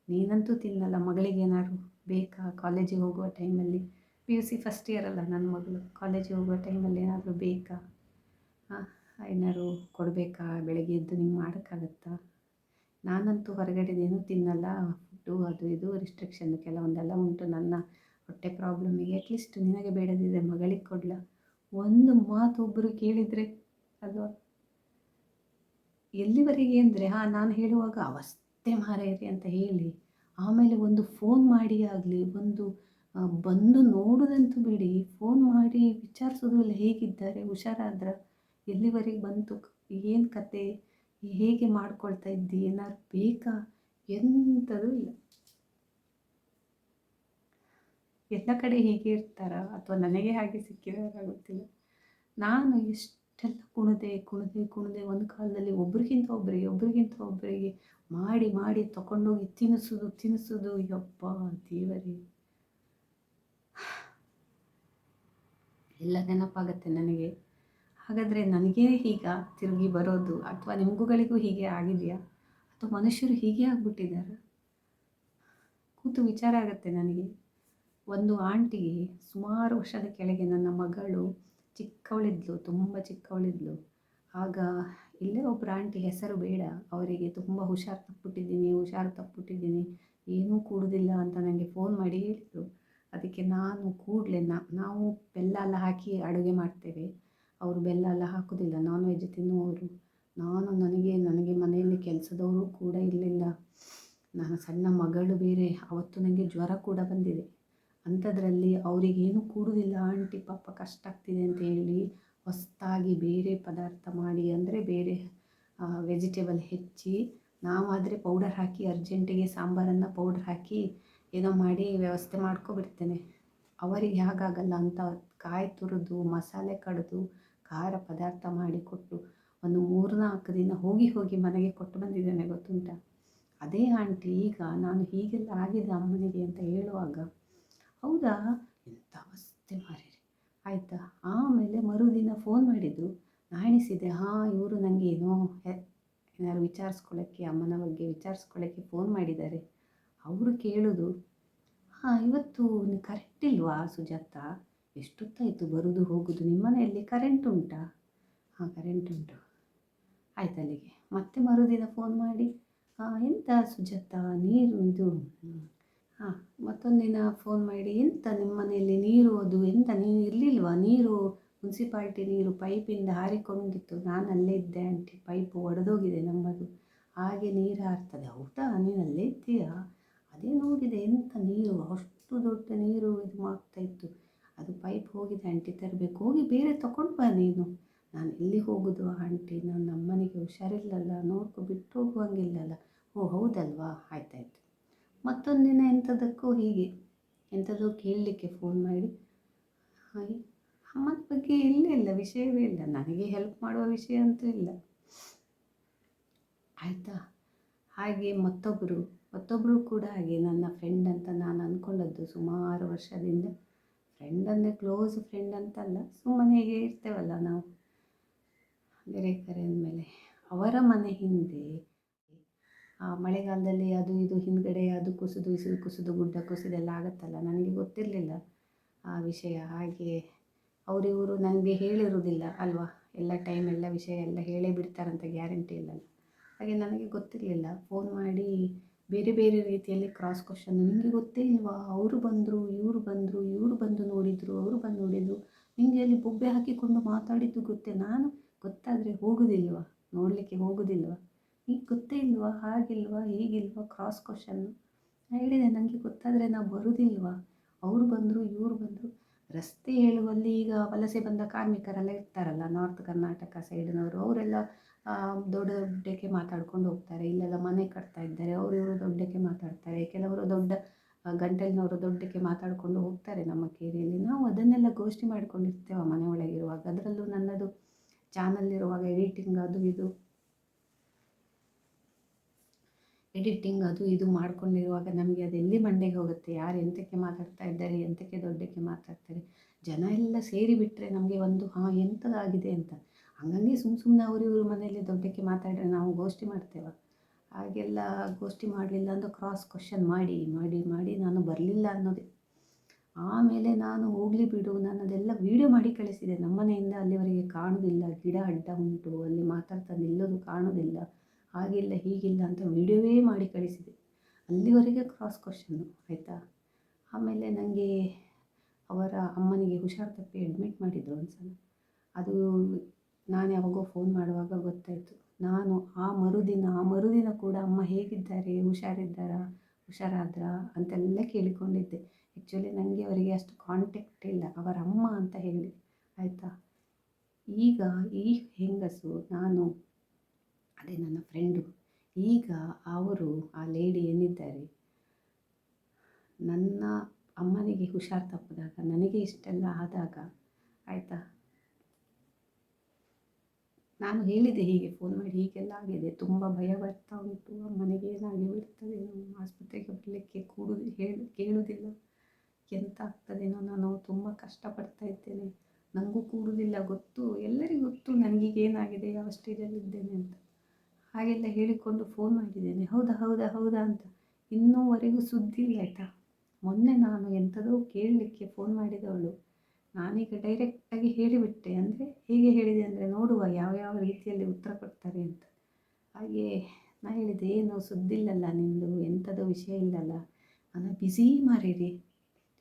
ನೀನಂತೂ ತಿನ್ನಲ್ಲ, ಮಗಳಿಗೆ ಏನಾದ್ರು ಬೇಕಾ? ಕಾಲೇಜಿಗೆ ಹೋಗುವ ಟೈಮಲ್ಲಿ P U C first year ಅಲ್ಲ ನನ್ನ ಮಗಳು. ಕಾಲೇಜಿಗೆ ಹೋಗುವ ಟೈಮಲ್ಲಿ ಏನಾದರೂ ಬೇಕಾ? ಏನಾದ್ರು ಕೊಡಬೇಕಾ? ಬೆಳಗ್ಗೆ ಎದ್ದು ನಿಂಗೆ ಮಾಡೋಕ್ಕಾಗತ್ತಾ? ನಾನಂತೂ ಹೊರಗಡೆದೇನು ತಿನ್ನಲ್ಲ. ಫುಡ್ಡು ಅದು ಇದು ರಿಸ್ಟ್ರಿಕ್ಷನ್ ಕೆಲವೊಂದೆಲ್ಲ ಉಂಟು ನನ್ನ ಹೊಟ್ಟೆ ಪ್ರಾಬ್ಲಮಿಗೆ ಅಟ್ಲೀಸ್ಟ್ ನಿನಗೆ ಬೇಡದಿದೆ ಮಗಳಿಗೆ ಕೊಡಲ? ಒಂದು ಮಾತು ಒಬ್ಬರು ಕೇಳಿದರೆ ಅಲ್ವಾ? ಎಲ್ಲಿವರೆಗೆ ಅಂದರೆ, ಹಾಂ, ನಾನು ಹೇಳುವಾಗ, ಅವಸ್ಥೆ ಮಾರೇರಿ ಅಂತ ಹೇಳಿ. ಆಮೇಲೆ ಒಂದು ಫೋನ್ ಮಾಡಿ ಆಗಲಿ, ಒಂದು ಬಂದು ನೋಡೋದಂತೂ ಬಿಡಿ. ಫೋನ್ ಮಾಡಿ ವಿಚಾರಿಸೋದು ಇಲ್ಲ ಹೇಗಿದ್ದಾರೆ? ಹುಷಾರಾದ್ರ ಎಲ್ಲಿವರೆಗೆ ಬಂತು? ಏನು ಕತೆ? ಹೇಗೆ ಮಾಡ್ಕೊಳ್ತಾ ಇದ್ದಿ? ಏನಾದ್ರು ಬೇಕಾ? ಎಂಥದೂ ಇಲ್ಲ. ಎಲ್ಲ ಕಡೆ ಹೀಗೆ ಇರ್ತಾರ? ಅಥವಾ ನನಗೆ ಹಾಗೆ ಸಿಕ್ಕಿದಾರ ಗೊತ್ತಿಲ್ಲ. ನಾನು ಎಷ್ಟೆಲ್ಲ ಕುಣಿದೆ ಕುಣಿದೆ ಕುಣಿದೆ. ಒಂದು ಕಾಲದಲ್ಲಿ ಒಬ್ರಿಗಿಂತ ಒಬ್ಬರಿಗೆ ಒಬ್ರಿಗಿಂತ ಒಬ್ಬರಿಗೆ ಮಾಡಿ ಮಾಡಿ ತಗೊಂಡೋಗಿ ತಿನ್ನಿಸೋದು ತಿನ್ನಿಸೋದು. ಯಪ್ಪ ದೇವರೇ. ಎಲ್ಲ ನೆನಪಾಗತ್ತೆ ನನಗೆ. ಹಾಗಾದರೆ ನನಗೇ ಈಗ ತಿರುಗಿ ಬರೋದು ಅಥವಾ ನಿಮಗುಗಳಿಗೂ ಹೀಗೆ ಆಗಿದೆಯಾ? ಅಥವಾ ಮನುಷ್ಯರು ಹೀಗೆ ಆಗ್ಬಿಟ್ಟಿದ್ದಾರೆ? ಕೂತು ವಿಚಾರ ಆಗುತ್ತೆ ನನಗೆ. ಒಂದು ಆಂಟಿಗೆ ಸುಮಾರು ವರ್ಷದ ಕೆಳಗೆ ನನ್ನ ಮಗಳು ಚಿಕ್ಕವಳಿದ್ಲು, ತುಂಬ ಚಿಕ್ಕವಳಿದ್ಲು. ಆಗ ಇಲ್ಲೇ ಒಬ್ಬರು ಆಂಟಿ ಹೆಸರು ಬೇಡ, ಅವರಿಗೆ ತುಂಬ ಹುಷಾರು ತಪ್ಪಿಟ್ಟಿದ್ದೀನಿ ಹುಷಾರು ತಪ್ಪಿಟ್ಟಿದ್ದೀನಿ, ಏನೂ ಕೂಡುದಿಲ್ಲ ಅಂತ ನನಗೆ ಫೋನ್ ಮಾಡಿ ಹೇಳಿದರು. ಅದಕ್ಕೆ ನಾನು ಕೂಡಲೇ ನಾವು ಬೆಲ್ಲ ಎಲ್ಲ ಹಾಕಿ ಅಡುಗೆ ಮಾಡ್ತೇವೆ. ಅವರು ಬೆಲ್ಲ ಎಲ್ಲ ಹಾಕೋದಿಲ್ಲ, ನಾನ್ ವೆಜ್ ತಿನ್ನುವವರು. ನಾನು ನನಗೆ ನನಗೆ ಮನೆಯಲ್ಲಿ ಕೆಲಸದವರು ಕೂಡ ಇರಲಿಲ್ಲ ನಾನು ಸಣ್ಣ ಮಗಳು ಬೇರೆ, ಅವತ್ತು ನನಗೆ ಜ್ವರ ಕೂಡ ಬಂದಿದೆ. ಅಂಥದ್ರಲ್ಲಿ ಅವರಿಗೇನು ಕೂಡುವುದಿಲ್ಲ ಆಂಟಿ ಪಾಪ ಕಷ್ಟ ಆಗ್ತಿದೆ ಅಂತ ಹೇಳಿ ಹೊಸದಾಗಿ ಬೇರೆ ಪದಾರ್ಥ ಮಾಡಿ ಅಂದರೆ ಬೇರೆ ವೆಜಿಟೇಬಲ್ ಹೆಚ್ಚಿ ನಾವಾದರೆ ಪೌಡರ್ ಹಾಕಿ ಅರ್ಜೆಂಟಿಗೆ ಸಾಂಬಾರನ್ನು ಪೌಡರ್ ಹಾಕಿ ಏನೋ ಮಾಡಿ ವ್ಯವಸ್ಥೆ ಮಾಡ್ಕೊಬಿಡ್ತೇನೆ. ಅವರಿಗೆ ಹೇಗಾಗಲ್ಲ, ಅಂತ ಕಾಯಿ ತುರಿದು, ಮಸಾಲೆ ಕಡಿದು, ಖಾರ ಪದಾರ್ಥ ಮಾಡಿಕೊಟ್ಟು ಒಂದು ಮೂರು ನಾಲ್ಕು ದಿನ ಹೋಗಿ ಹೋಗಿ ಮನೆಗೆ ಕೊಟ್ಟು ಬಂದಿದ್ದೇನೆ, ಗೊತ್ತುಂಟ? ಅದೇ ಆಂಟಿ, ಈಗ ನಾನು ಹೀಗೆಲ್ಲ ಆಗಿದೆ ಅಮ್ಮನಿಗೆ ಅಂತ ಹೇಳುವಾಗ ಹೌದಾ? ಎಂಥ ಅವಸ್ಥೆ ಮಾರೀರಿ. ಆಯಿತಾ? ಆಮೇಲೆ ಮರುದಿನ ಫೋನ್ ಮಾಡಿದ್ರು ನಾನು ಎಣಿಸಿದೆ ಹಾಂ, ಇವರು ನನಗೆ ಏನೋ ಏನಾದ್ರು ವಿಚಾರಿಸ್ಕೊಳ್ಳೋಕ್ಕೆ ಅಮ್ಮನ ಬಗ್ಗೆ ವಿಚಾರಿಸ್ಕೊಳ್ಳೋಕ್ಕೆ ಫೋನ್ ಮಾಡಿದ್ದಾರೆ. ಅವರು ಕೇಳೋದು, ಹಾಂ, ಇವತ್ತು ಕರೆಂಟ್ ಇಲ್ವಾ ಸುಜಾತ? ಎಷ್ಟೊತ್ತಾಯಿತು ಬರೋದು ಹೋಗೋದು? ನಿಮ್ಮ ಮನೆಯಲ್ಲಿ ಕರೆಂಟ್ ಉಂಟಾ? ಹಾಂ ಕರೆಂಟ್ ಉಂಟು. ಆಯ್ತು ಅಲ್ಲಿಗೆ. ಮತ್ತೆ ಮರುದಿನ ಫೋನ್ ಮಾಡಿ, ಹಾಂ, ಎಂತ ಸುಜಾತ? ನೀರು, ಇದು ಹಾಂ ಮತ್ತೊಂದಿನ ಫೋನ್ ಮಾಡಿ, ಎಂತ ನಿಮ್ಮ ಮನೆಯಲ್ಲಿ ನೀರು ಅದು? ಎಂತ ನೀರು ಇರಲಿಲ್ವಾ? ನೀರು ಮುನ್ಸಿಪಾಲ್ಟಿ ನೀರು ಪೈಪಿಂದ ಹಾರಿಕೊಂಡಿತ್ತು. ನಾನು ಅಲ್ಲೇ ಇದ್ದೆ ಆಂಟಿ ಪೈಪು ಒಡೆದೋಗಿದೆ ನಮ್ಮದು. ಹಾಗೆ ನೀರು ಹಾರ್ತದೆ. ಹೌದಾ? ನೀನು ಅಲ್ಲೇ ಇದ್ದೀಯಾ? ಅದೇ ನೋಡಿದೆ. ಎಂಥ ನೀರು? ಅಷ್ಟು ದೊಡ್ಡ ನೀರು ಇದು ಮಾಡ್ತಾಯಿತ್ತು ಅದು ಪೈಪ್ ಹೋಗಿದೆ ಆಂಟಿ ತರಬೇಕು. ಹೋಗಿ ಬೇರೆ ತಗೊಂಡು ಬಾ ನೀನು. ನಾನು ಎಲ್ಲಿ ಹೋಗೋದು ಆಂಟಿ ನಾನು ನಮ್ಮನೆಗೆ ಹುಷಾರಿಲ್ಲಲ್ಲ. ನೋಡ್ಕೊ, ಬಿಟ್ಟು ಹೋಗುವಂಗಿಲ್ಲಲ್ಲ. ಓ, ಹೌದಲ್ವಾ? ಆಯ್ತಾಯ್ತು. ಮತ್ತೊಂದು ದಿನ ಎಂಥದಕ್ಕೂ ಹೀಗೆ. ಎಂಥದೋ ಕೇಳಲಿಕ್ಕೆ ಫೋನ್ ಮಾಡಿ. ಹಾಗೆ, ಅಮ್ಮನ ಬಗ್ಗೆ ಇಲ್ಲೇ, ಇಲ್ಲ, ವಿಷಯವೇ ಇಲ್ಲ. ನನಗೆ ಹೆಲ್ಪ್ ಮಾಡುವ ವಿಷಯ ಅಂತೂ ಇಲ್ಲ. ಆಯಿತಾ? ಹಾಗೆ ಮತ್ತೊಬ್ಬರು ಮತ್ತೊಬ್ಬರು ಕೂಡ ಹಾಗೆ ನನ್ನ ಫ್ರೆಂಡ್ ಅಂತ ನಾನು ಅಂದ್ಕೊಂಡದ್ದು ಸುಮಾರು ವರ್ಷದಿಂದ. ಫ್ರೆಂಡ್ ಅಂದರೆ ಕ್ಲೋಸ್ ಫ್ರೆಂಡ್ ಅಂತಲ್ಲ, ಸುಮ್ಮನೆ ಹೀಗೆ ಇರ್ತೇವಲ್ಲ ನಾವು. ಬೇರೆ ಕರೆ ಅಂದಮೇಲೆ, ಅವರ ಮನೆ ಹಿಂದೆ ಮಳೆಗಾಲದಲ್ಲಿ ಅದು ಇದು ಹಿಂದ್ಗಡೆ ಅದು ಕುಸಿದು ಇದು ಕುಸಿದು, ಗುಡ್ಡ ಕುಸಿದೆಲ್ಲ ಆಗುತ್ತಲ್ಲ? ನನಗೆ ಗೊತ್ತಿರಲಿಲ್ಲ ಆ ವಿಷಯ. ಹಾಗೆ ಅವರಿವರು ನನಗೆ ಹೇಳಿರುವುದಿಲ್ಲ ಅಲ್ವಾ? ಎಲ್ಲ ಟೈಮ್ ಎಲ್ಲ ವಿಷಯ ಎಲ್ಲ ಹೇಳೇ ಬಿಡ್ತಾರಂತ ಗ್ಯಾರಂಟಿ ಇಲ್ಲಲ್ಲ ಹಾಗೆ ನನಗೆ ಗೊತ್ತಿರಲಿಲ್ಲ. ಫೋನ್ ಮಾಡಿ ಬೇರೆ ಬೇರೆ ರೀತಿಯಲ್ಲಿ ಕ್ರಾಸ್ ಕ್ವಶನ್ ನಿಮಗೆ ಗೊತ್ತೇ ಅವರು ಬಂದರು, ಇವರು ಬಂದರು, ಇವರು ಬಂದು ನೋಡಿದರು, ಅವರು ಬಂದು ನೋಡಿದರು. ನಿಮಗೆ ಅಲ್ಲಿ ಬೊಬ್ಬೆ ಹಾಕಿಕೊಂಡು ಮಾತಾಡಿದ್ದು ಗೊತ್ತೇ? ನಾನು ಗೊತ್ತಾದರೆ ಹೋಗೋದಿಲ್ವಾ? ನೋಡಲಿಕ್ಕೆ ಹೋಗೋದಿಲ್ವಾ? ಈಗ ಗೊತ್ತೇ ಇಲ್ವಾ, ಹಾಗಿಲ್ವಾ, ಹೀಗಿಲ್ವಾ ಕ್ರಾಸ್ ಕ್ವಶನ್ನು ನಾನು ಹೇಳಿದೆ ನನಗೆ ಗೊತ್ತಾದರೆ ನಾವು ಬರೋದಿಲ್ವಾ? ಅವರು ಬಂದರು, ಇವ್ರು ಬಂದರು. ರಸ್ತೆ ಹೇಳುವಲ್ಲಿ ಈಗ ವಲಸೆ ಬಂದ ಕಾರ್ಮಿಕರೆಲ್ಲ ಇರ್ತಾರಲ್ಲ ನಾರ್ತ್ ಕರ್ನಾಟಕ ಸೈಡಿನವರು ಅವರೆಲ್ಲ ದೊಡ್ಡ ದೊಡ್ಡಕ್ಕೆ ಮಾತಾಡ್ಕೊಂಡು ಹೋಗ್ತಾರೆ. ಇಲ್ಲೆಲ್ಲ ಮನೆ ಕಟ್ತಾ ಇದ್ದಾರೆ, ಅವರು ಇವರು ದೊಡ್ಡಕ್ಕೆ ಮಾತಾಡ್ತಾರೆ. ಕೆಲವರು ದೊಡ್ಡ ಗಂಟಲಿನವರು ದೊಡ್ಡಕ್ಕೆ ಮಾತಾಡಿಕೊಂಡು ಹೋಗ್ತಾರೆ ನಮ್ಮ ಕೇರಿಯಲ್ಲಿ. ನಾವು ಅದನ್ನೆಲ್ಲ ಗೋಷ್ಠಿ ಮಾಡ್ಕೊಂಡಿರ್ತೇವೆ ಮನೆ ಒಳಗಿರುವಾಗ. ಅದರಲ್ಲೂ ನನ್ನದು ಚಾನಲ್ ಇರುವಾಗ ಎಡಿಟಿಂಗ್ ಅದು ಇದು. ಎಡಿಟಿಂಗ್ ಅದು ಇದು ಮಾಡ್ಕೊಂಡಿರುವಾಗ ನಮಗೆ ಅದು ಎಲ್ಲಿ ಮಂಡೆಗೆ ಹೋಗುತ್ತೆ? ಯಾರು ಎಂತಕ್ಕೆ ಮಾತಾಡ್ತಾ ಇದ್ದಾರೆ? ಎಂತಕ್ಕೆ ದೊಡ್ಡಕ್ಕೆ ಮಾತಾಡ್ತಾರೆ? ಜನ ಎಲ್ಲ ಸೇರಿಬಿಟ್ರೆ ನಮಗೆ ಒಂದು, ಹಾಂ ಎಂಥದ್ದಾಗಿದೆ ಅಂತ. ಹಂಗಾಗಿ ಸುಮ್ಮ ಸುಮ್ಮನೆ ಅವರು ಇವರು ಮನೆಯಲ್ಲಿ ದೊಡ್ಡಕ್ಕೆ ಮಾತಾಡಿದ್ರೆ ನಾವು ಗೋಷ್ಠಿ ಮಾಡ್ತೇವೆ. ಹಾಗೆಲ್ಲ ಗೋಷ್ಠಿ ಮಾಡಲಿಲ್ಲ ಅಂತ ಕ್ರಾಸ್ ಕ್ವಶನ್ ಮಾಡಿ ಮಾಡಿ ಮಾಡಿ ನಾನು ಬರಲಿಲ್ಲ ಅನ್ನೋದೇ. ಆಮೇಲೆ ನಾನು ಹೋಗಲಿ ಬಿಡು, ನಾನು ಅದೆಲ್ಲ ವೀಡಿಯೋ ಮಾಡಿ ಕಳಿಸಿದೆ. ನಮ್ಮನೆಯಿಂದ ಅಲ್ಲಿವರೆಗೆ ಕಾಣೋದಿಲ್ಲ. ಗಿಡ ಅಡ್ಡ ಉಂಟು, ಅಲ್ಲಿ ಮಾತಾಡ್ತಾ ನಿಲ್ಲೋದು ಕಾಣೋದಿಲ್ಲ. ಹಾಗಿಲ್ಲ ಹೀಗಿಲ್ಲ ಅಂತ ವೀಡಿಯೋವೇ ಮಾಡಿ ಕಳಿಸಿದೆ. ಅಲ್ಲಿವರೆಗೆ ಕ್ರಾಸ್ ಕ್ವಶನ್ನು ಆಯಿತಾ? ಆಮೇಲೆ ನನಗೆ ಅವರ ಅಮ್ಮನಿಗೆ ಹುಷಾರು ತಪ್ಪಿ ಅಡ್ಮಿಟ್ ಮಾಡಿದ್ರು ಒಂದು ಸಲ. ಅದು ನಾನು ಯಾವಾಗೋ ಫೋನ್ ಮಾಡುವಾಗ ಗೊತ್ತಾಯಿತು. ನಾನು ಆ ಮರುದಿನ ಆ ಮರುದಿನ ಕೂಡ ಅಮ್ಮ ಹೇಗಿದ್ದಾರೆ, ಹುಷಾರಿದ್ದಾರಾ, ಹುಷಾರಾದ್ರಾ ಅಂತೆಲ್ಲ ಕೇಳಿಕೊಂಡಿದ್ದೆ. ಆ್ಯಕ್ಚುಲಿ ನನಗೆ ಅವರಿಗೆ ಅಷ್ಟು ಕಾಂಟ್ಯಾಕ್ಟ್ ಇಲ್ಲ. ಅವರ ಅಮ್ಮ ಅಂತ ಹೇಳಿ ಆಯಿತಾ? ಈಗ ಈ ಹೆಂಗಸು, ನಾನು ಅದೇ ನನ್ನ ಫ್ರೆಂಡು ಈಗ ಅವರು ಆ ಲೇಡಿ ಏನಿದ್ದಾರೆ? ನನ್ನ ಅಮ್ಮನಿಗೆ ಹುಷಾರು ತಪ್ಪಿದಾಗ, ನನಗೆ ಇಷ್ಟೆಲ್ಲ ಆದಾಗ ಆಯಿತಾ? ನಾನು ಹೇಳಿದೆ ಹೀಗೆ ಫೋನ್ ಮಾಡಿ ಹೀಗೆಲ್ಲ ಆಗಿದೆ. ತುಂಬ ಭಯ ಬರ್ತಾ ಉಂಟು. ಅಮ್ಮನಿಗೆ ಏನಾಗಿ ಬಿಡ್ತದೆ ಆಸ್ಪತ್ರೆಗೆ ಬರಲಿಕ್ಕೆ ಕೂಡುದು ಹೇಳಿ ಕೇಳುವುದಿಲ್ಲ ಎಂತ ಆಗ್ತದೇನೋ ನಾನು ತುಂಬ ಕಷ್ಟಪಡ್ತಾ ಇದ್ದೇನೆ. ನನಗೂ ಕೂಡುವುದಿಲ್ಲ ಗೊತ್ತು. ಎಲ್ಲರಿಗೂ ಗೊತ್ತು ನನಗೀಗ ಏನಾಗಿದೆ, ಯಾವ ಸ್ಟೇಜಲ್ಲಿದ್ದೇನೆ ಅಂತ. ಹಾಗೆಲ್ಲ ಹೇಳಿಕೊಂಡು ಫೋನ್ ಮಾಡಿದ್ದೇನೆ. ಹೌದಾ ಹೌದಾ ಹೌದಾ ಅಂತ. ಇನ್ನೂವರೆಗೂ ಸುದ್ದಿ ಇಲ್ಲ ಆಯಿತಾ? ಮೊನ್ನೆ ನಾನು ಎಂಥದೋ ಕೇಳಲಿಕ್ಕೆ ಫೋನ್ ಮಾಡಿದವಳು. ನಾನೀಗ ಡೈರೆಕ್ಟಾಗಿ ಹೇಳಿಬಿಟ್ಟೆ. ಅಂದರೆ ಹೇಗೆ ಹೇಳಿದೆ ಅಂದರೆ ನೋಡುವ ಯಾವ ಯಾವ ರೀತಿಯಲ್ಲಿ ಉತ್ತರ ಕೊಡ್ತಾರೆ ಅಂತ. ಹಾಗೆ ನಾ ಹೇಳಿದೆ, ಏನು ಸುದ್ದಿಲ್ಲಲ್ಲ ನಿಮ್ಮದು ಎಂಥದೋ ವಿಷಯ ಇಲ್ಲಲ್ಲ. ನಾನು ಬ್ಯುಸಿ ಮಾರೀರಿ.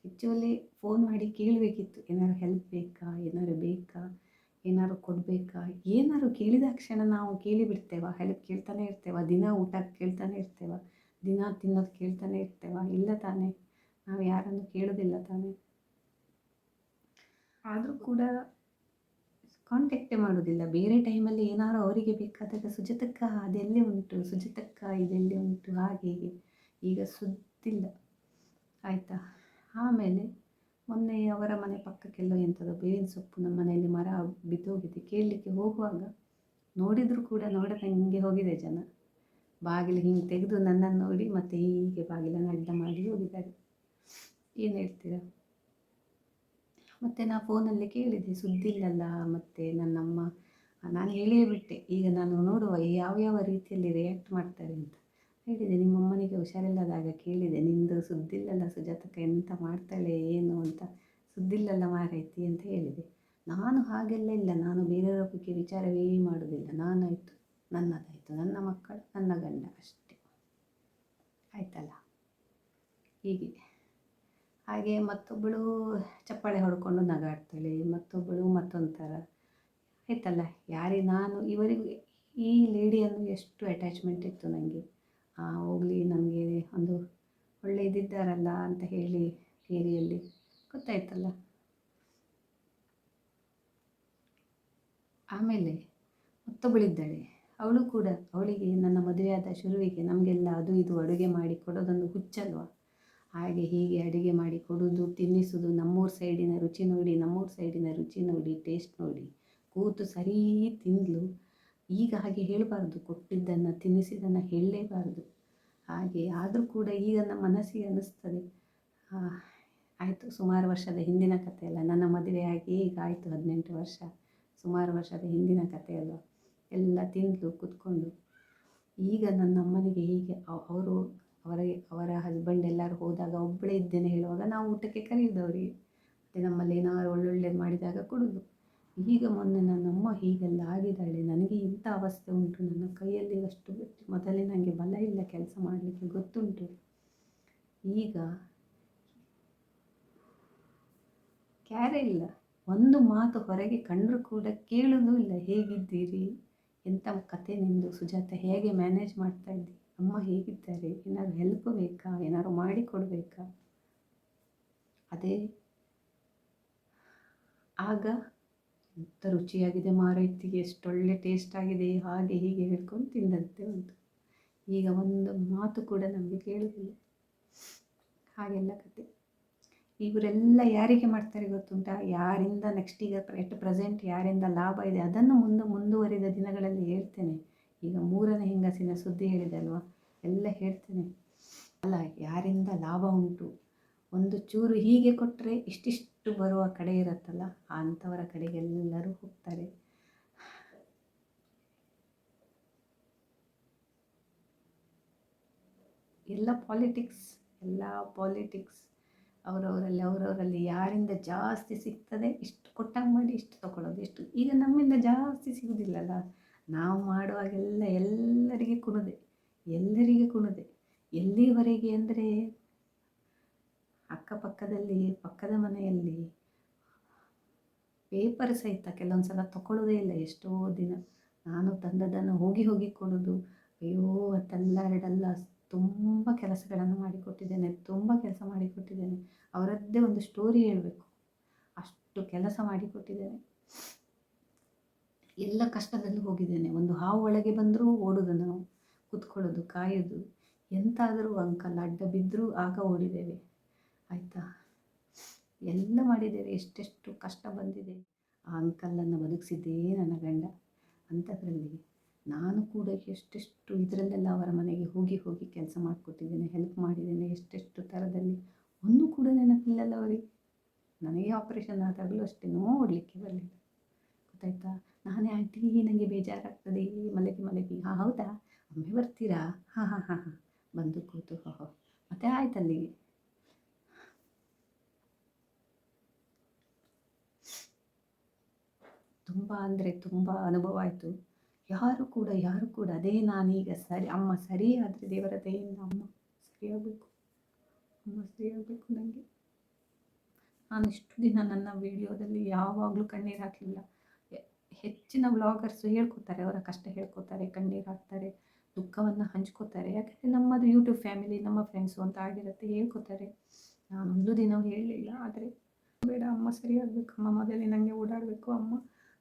ಆ್ಯಕ್ಚುಲಿ ಫೋನ್ ಮಾಡಿ ಕೇಳಬೇಕಿತ್ತು. ಏನಾದ್ರು ಹೆಲ್ಪ್ ಬೇಕಾ, ಏನಾದ್ರು ಬೇಕಾ? ಏನಾದ್ರು ಕೊಡಬೇಕಾ? ಏನಾದ್ರು ಕೇಳಿದ ಕ್ಷಣ ನಾವು ಕೇಳಿಬಿಡ್ತೇವ? ಹೆಲ್ಪ್ ಕೇಳ್ತಾನೆ ಇರ್ತೇವ? ದಿನ ಊಟ ಕೇಳ್ತಾನೆ ಇರ್ತೇವ? ದಿನ ತಿನ್ನೋದು ಕೇಳ್ತಾನೆ ಇರ್ತೇವ? ಇಲ್ಲ ತಾನೇ. ನಾವು ಯಾರನ್ನು ಕೇಳೋದಿಲ್ಲ ತಾನೇ. ಆದರೂ ಕೂಡ ಕಾಂಟ್ಯಾಕ್ಟೇ ಮಾಡೋದಿಲ್ಲ. ಬೇರೆ ಟೈಮಲ್ಲಿ ಏನಾದ್ರು ಅವರಿಗೆ ಬೇಕಾದಾಗ ಸುಜಿತಕ್ಕ ಅದೆಲ್ಲೇ ಉಂಟು? ಸುಜಿತಕ್ಕ ಇದೆಲ್ಲೇ ಉಂಟು? ಹಾಗೆ ಈಗ ಸುದ್ದಿಲ್ಲ. ಆಯಿತಾ? ಆಮೇಲೆ ಮೊನ್ನೆ ಅವರ ಮನೆ ಪಕ್ಕಕ್ಕೆಲ್ಲ ಎಂಥದೋ ಬೇವಿನ ಸೊಪ್ಪು ನಮ್ಮ ಮನೆಯಲ್ಲಿ ಮರ ಬಿದ್ದೋಗಿದೆ. ಕೇಳಲಿಕ್ಕೆ ಹೋಗುವಾಗ ನೋಡಿದರೂ ಕೂಡ ನೋಡದಂಗೆ ಹೋಗಿದೆ ಜನ. ಬಾಗಿಲು ಹಿಂಗೆ ತೆಗೆದು ನನ್ನನ್ನು ನೋಡಿ ಮತ್ತೆ ಹೀಗೆ ಬಾಗಿಲನ್ನು ಅಡ್ಡ ಮಾಡಿ ಹೋಗಿದ್ದಾರೆ. ಏನು ಹೇಳ್ತೀರಾ? ಮತ್ತು ನಾ ಫೋನಲ್ಲಿ ಕೇಳಿದೆ, ಸುದ್ದಿಲ್ಲಲ್ಲ ಮತ್ತು ನನ್ನಮ್ಮ. ನಾನು ಹೇಳಿಯೇ ಬಿಟ್ಟೆ, ಈಗ ನಾನು ನೋಡುವ ಯಾವ ಯಾವ ರೀತಿಯಲ್ಲಿ ರಿಯಾಕ್ಟ್ ಮಾಡ್ತಾರೆ ಅಂತ. ಹೇಳಿದೆ ನಿಮ್ಮಮ್ಮನಿಗೆ ಹುಷಾರಿಲ್ಲದಾಗ ಕೇಳಿದೆ, ನಿಂದು ಸುದ್ದಿಲ್ಲಲ್ಲ ಸುಜಾತಕ್ಕ, ಎಂತ ಮಾಡ್ತಾಳೆ, ಏನು ಅಂತ? ಸುದ್ದಿಲ್ಲಲ್ಲ ಮಾರೈತಿ ಅಂತ ಹೇಳಿದೆ. ನಾನು ಹಾಗೆಲ್ಲ ಇಲ್ಲ, ನಾನು ಬೇರೆಯವರ ಬಗ್ಗೆ ವಿಚಾರವೇ ಮಾಡೋದಿಲ್ಲ. ನಾನಾಯಿತು, ನನ್ನದಾಯಿತು, ನನ್ನ ಮಕ್ಕಳು, ನನ್ನ ಗಂಡ ಅಷ್ಟೇ. ಆಯ್ತಲ್ಲ? ಹೀಗೆ. ಹಾಗೆ ಮತ್ತೊಬ್ಬಳು ಚಪ್ಪಾಳೆ ಹೊಡ್ಕೊಂಡು ನಗಾಡ್ತಾಳೆ, ಮತ್ತೊಬ್ಬಳು ಮತ್ತೊಂದು ಥರ ಆಯ್ತಲ್ಲ? ಯಾರೇ, ನಾನು, ಇವರಿಗೂ ಈ ಲೇಡಿಯನ್ನು ಎಷ್ಟು ಅಟ್ಯಾಚ್ಮೆಂಟ್ ಇತ್ತು ನನಗೆ ಹೋಗಲಿ, ನಮಗೆ ಒಂದು ಒಳ್ಳೆ ಇದಿದ್ದಾರಲ್ಲ ಅಂತ ಹೇಳಿ ಏರಿಯಲ್ಲಿ. ಗೊತ್ತಾಯ್ತಲ್ಲ? ಆಮೇಲೆ ಮತ್ತೊಬ್ಬಳಿದ್ದಾಳೆ. ಅವಳು ಕೂಡ ಅವಳಿಗೆ ನನ್ನ ಮದುವೆಯಾದ ಶುರುವಿಗೆ ನಮಗೆಲ್ಲ ಅದು ಇದು ಅಡುಗೆ ಮಾಡಿ ಕೊಡೋದೊಂದು ಹುಚ್ಚಲ್ವ? ಹಾಗೆ ಹೀಗೆ ಅಡುಗೆ ಮಾಡಿ ಕೊಡೋದು, ತಿನ್ನಿಸೋದು, ನಮ್ಮೂರ ಸೈಡಿನ ರುಚಿ ನೋಡಿ, ನಮ್ಮೂರ ಸೈಡಿನ ರುಚಿ ನೋಡಿ ಟೇಸ್ಟ್ ನೋಡಿ, ಕೂತು ಸರಿ ತಿಂದಳು ಈಗ ಹಾಗೆ ಹೇಳಬಾರ್ದು, ಕೊಟ್ಟಿದ್ದನ್ನು ತಿನ್ನಿಸಿದ್ದನ್ನು ಹೇಳಲೇಬಾರ್ದು. ಹಾಗೆ ಆದರೂ ಕೂಡ ಈಗ ನಮ್ಮ ಮನಸ್ಸಿಗೆ ಅನ್ನಿಸ್ತದೆ ಆಯಿತು ಸುಮಾರು ವರ್ಷದ ಹಿಂದಿನ ಕಥೆ ಅಲ್ಲ, ನನ್ನ ಮದುವೆಯಾಗಿ ಈಗ ಆಯಿತು ಹದಿನೆಂಟು ವರ್ಷ, ಸುಮಾರು ವರ್ಷದ ಹಿಂದಿನ ಕಥೆ ಅಲ್ವ? ಎಲ್ಲ ತಿಂದು ಕುತ್ಕೊಂಡು. ಈಗ ನನ್ನ ಅಮ್ಮನಿಗೆ ಹೀಗೆ ಅವರು ಅವರಿಗೆ ಅವರ ಹಸ್ಬೆಂಡ್ ಎಲ್ಲರೂ ಹೋದಾಗ ಒಬ್ಬಳೇ ಇದ್ದೇನೆ ಹೇಳುವಾಗ ನಾವು ಊಟಕ್ಕೆ ಕರೆಯುವುದು ಮತ್ತು ನಮ್ಮಲ್ಲಿ ಏನಾದ್ರು ಒಳ್ಳೊಳ್ಳೆ ಮಾಡಿದಾಗ ಕೊಡೋದು. ಈಗ ಮೊನ್ನೆ ನನ್ನಮ್ಮ ಹೀಗೆಲ್ಲ ಆಗಿದ್ದಾಳೆ. ನನಗೆ ಇಂಥ ಅವಸ್ಥೆ ಉಂಟು. ನನ್ನ ಕೈಯಲ್ಲಿ ಅಷ್ಟು ಮೊದಲೇ ನನಗೆ ಬಲ ಇಲ್ಲ ಕೆಲಸ ಮಾಡಲಿಕ್ಕೆ ಗೊತ್ತುಂಟು. ಈಗ ಕ್ಯಾರೆ ಇಲ್ಲ. ಒಂದು ಮಾತು ಹೊರಗೆ ಕಂಡರೂ ಕೂಡ ಕೇಳೋದು ಇಲ್ಲ. ಹೇಗಿದ್ದೀರಿ? ಎಂಥ ಕತೆ ನಿಮ್ಮದು ಸುಜಾತ, ಹೇಗೆ ಮ್ಯಾನೇಜ್ ಮಾಡ್ತಾ ಇದ್ದಿ? ಅಮ್ಮ ಹೇಗಿದ್ದಾರೆ? ಏನಾದ್ರು ಹೆಲ್ಪ್ ಬೇಕಾ? ಏನಾದ್ರು ಮಾಡಿಕೊಡ್ಬೇಕಾ ಅದೇ. ಆಗ ಎಂಥ ರುಚಿಯಾಗಿದೆ ಮಾರೈತಿಗೆ, ಎಷ್ಟೊಳ್ಳೆ ಟೇಸ್ಟ್ ಆಗಿದೆ, ಹಾಗೆ ಹೀಗೆ ಹೇಳ್ಕೊಂಡು ತಿಂದಂತೆ ಉಂಟು. ಈಗ ಒಂದು ಮಾತು ಕೂಡ ನಮಗೆ ಕೇಳೋದಿಲ್ಲ ಹಾಗೆಲ್ಲ ಕತೆ. ಇವರೆಲ್ಲ ಯಾರಿಗೆ ಮಾಡ್ತಾರೆ ಗೊತ್ತುಂಟ? ಯಾರಿಂದ ನೆಕ್ಸ್ಟ್ ಈಗ ಎಟ್ ಪ್ರೆಸೆಂಟ್ ಯಾರಿಂದ ಲಾಭ ಇದೆ? ಅದನ್ನು ಮುಂದೆ ಮುಂದುವರಿದ ದಿನಗಳಲ್ಲಿ ಹೇಳ್ತೇನೆ. ಈಗ ಮೂರನೇ ಹೆಂಗಸಿನ ಸುದ್ದಿ ಹೇಳಿದೆ ಅಲ್ವಾ? ಎಲ್ಲ ಹೇಳ್ತೇನೆ. ಅಲ್ಲ, ಯಾರಿಂದ ಲಾಭ ಉಂಟು? ಒಂದು ಚೂರು ಹೀಗೆ ಕೊಟ್ಟರೆ ಇಷ್ಟಿಷ್ಟು ಬರುವ ಕಡೆ ಇರುತ್ತಲ್ಲ, ಅಂಥವರ ಕಡೆಗೆಲ್ಲರೂ ಹೋಗ್ತಾರೆ. ಎಲ್ಲ ಪಾಲಿಟಿಕ್ಸ್ ಎಲ್ಲ ಪಾಲಿಟಿಕ್ಸ್ ಅವರವರಲ್ಲಿ ಅವರವರಲ್ಲಿ ಯಾರಿಂದ ಜಾಸ್ತಿ ಸಿಗ್ತದೆ, ಇಷ್ಟು ಕೊಟ್ಟಾಗ ಮಾಡಿ ಇಷ್ಟು ತಗೊಳ್ಳೋದು ಇಷ್ಟು ಈಗ ನಮ್ಮಿಂದ ಜಾಸ್ತಿ ಸಿಗೋದಿಲ್ಲಲ್ಲ, ನಾವು ಮಾಡುವಾಗೆಲ್ಲ ಎಲ್ಲರಿಗೆ ಕುಣದೆ ಎಲ್ಲರಿಗೆ ಕುಣದೆ. ಎಲ್ಲಿವರೆಗೆ ಅಂದರೆ ಅಕ್ಕಪಕ್ಕದಲ್ಲಿ ಪಕ್ಕದ ಮನೆಯಲ್ಲಿ ಪೇಪರ್ ಸಹಿತ ಕೆಲವೊಂದು ಸಲ ತಗೊಳ್ಳೋದೇ ಇಲ್ಲ. ಎಷ್ಟೋ ದಿನ ನಾನು ತಂದದನ್ನು ಹೋಗಿ ಹೋಗಿ ಕೊಡೋದು. ಅಯ್ಯೋ ಅತ್ತೆಲ್ಲ ಎರಡೆಲ್ಲ ತುಂಬ ಕೆಲಸಗಳನ್ನು ಮಾಡಿಕೊಟ್ಟಿದ್ದೇನೆ, ತುಂಬ ಕೆಲಸ ಮಾಡಿಕೊಟ್ಟಿದ್ದೇನೆ. ಅವರದ್ದೇ ಒಂದು ಸ್ಟೋರಿ ಹೇಳಬೇಕು. ಅಷ್ಟು ಕೆಲಸ ಮಾಡಿಕೊಟ್ಟಿದ್ದೇನೆ. ಎಲ್ಲ ಕಷ್ಟದಲ್ಲಿ ಹೋಗಿದ್ದೇನೆ. ಒಂದು ಹಾವು ಒಳಗೆ ಬಂದರೂ ಓಡೋದು ನಾವು ಕುತ್ಕೊಳ್ಳೋದು, ಕಾಯೋದು, ಎಂತಾದರೂ ಅಂಕಲ್ ಅಡ್ಡ ಬಿದ್ದರೂ ಆಗ ಓಡಿದ್ದೇವೆ. ಆಯಿತಾ? ಎಲ್ಲ ಮಾಡಿದ್ದೇವೆ. ಎಷ್ಟೆಷ್ಟು ಕಷ್ಟ ಬಂದಿದೆ. ಆ ಅಂಕಲನ್ನು ಬದುಕಿಸಿದ್ದೇ ನನ್ನ ಗಂಡ. ಅಂಥದ್ರಲ್ಲಿ ನಾನು ಕೂಡ ಎಷ್ಟೆಷ್ಟು ಇದರಲ್ಲೆಲ್ಲ ಅವರ ಮನೆಗೆ ಹೋಗಿ ಹೋಗಿ ಕೆಲಸ ಮಾಡಿಕೊಟ್ಟಿದ್ದೇನೆ ಹೆಲ್ಪ್ ಮಾಡಿದ್ದೇನೆ, ಎಷ್ಟೆಷ್ಟು ಥರದಲ್ಲಿ ಒಂದು ಕೂಡ ನೆನಪಿಲ್ಲಲ್ಲ ಅವರಿಗೆ. ನನಗೆ ಆಪ್ರೇಷನ್ ಆದಾಗಲೂ ಅಷ್ಟೇ ನೋಡಲಿಕ್ಕೆ ಬರಲಿಲ್ಲ. ಗೊತ್ತಾಯ್ತಾ? ನಾನೇ ಆಂಟಿ ನನಗೆ ಬೇಜಾರಾಗ್ತದೆ. ಮಲಗಿ ಮಲಗಿ. ಹಾಂ, ಹೌದಾ? ಒಮ್ಮೆ ಬರ್ತೀರಾ? ಹಾಂ ಹಾಂ ಹಾಂ ಹಾಂ. ಬಂದು ಕೂತು, ಹೋ ಮತ್ತೆ ಆಯ್ತು ಅಲ್ಲಿಗೆ ತುಂಬ ಅಂದರೆ ತುಂಬ ಅನುಭವ ಆಯಿತು. ಯಾರು ಕೂಡ ಯಾರು ಕೂಡ ಅದೇ ನಾನೀಗ ಸರಿ, ಅಮ್ಮ ಸರಿ ಆದರೆ ದೇವರ ದಯೆಯಿಂದ ಅಮ್ಮ ಸರಿಯಾಗಬೇಕು ಅಮ್ಮ ಸರಿಯಾಗಬೇಕು ನನಗೆ ನಾನು ಇಷ್ಟು ದಿನ ನನ್ನ ವಿಡಿಯೋದಲ್ಲಿ ಯಾವಾಗಲೂ ಕಣ್ಣೀರು ಹಾಕಲಿಲ್ಲ. ಹೆಚ್ಚಿನ ವ್ಲಾಗರ್ಸು ಹೇಳ್ಕೊತಾರೆ, ಅವರ ಕಷ್ಟ ಹೇಳ್ಕೊತಾರೆ, ಕಣ್ಣೀರು ಹಾಕ್ತಾರೆ, ದುಃಖವನ್ನು ಹಂಚ್ಕೋತಾರೆ. ಯಾಕೆಂದರೆ ನಮ್ಮದು ಯೂಟ್ಯೂಬ್ ಫ್ಯಾಮಿಲಿ ನಮ್ಮ ಫ್ರೆಂಡ್ಸು ಅಂತ ಆಗಿರುತ್ತೆ ಹೇಳ್ಕೊತಾರೆ. ನಾನೊಂದು ದಿನವೂ ಹೇಳಲಿಲ್ಲ ಆದರೆ ಬೇಡ, ಅಮ್ಮ ಸರಿಯಾಗಬೇಕು ಅಮ್ಮ ನನಗೆ ಓಡಾಡಬೇಕು, ಅಮ್ಮ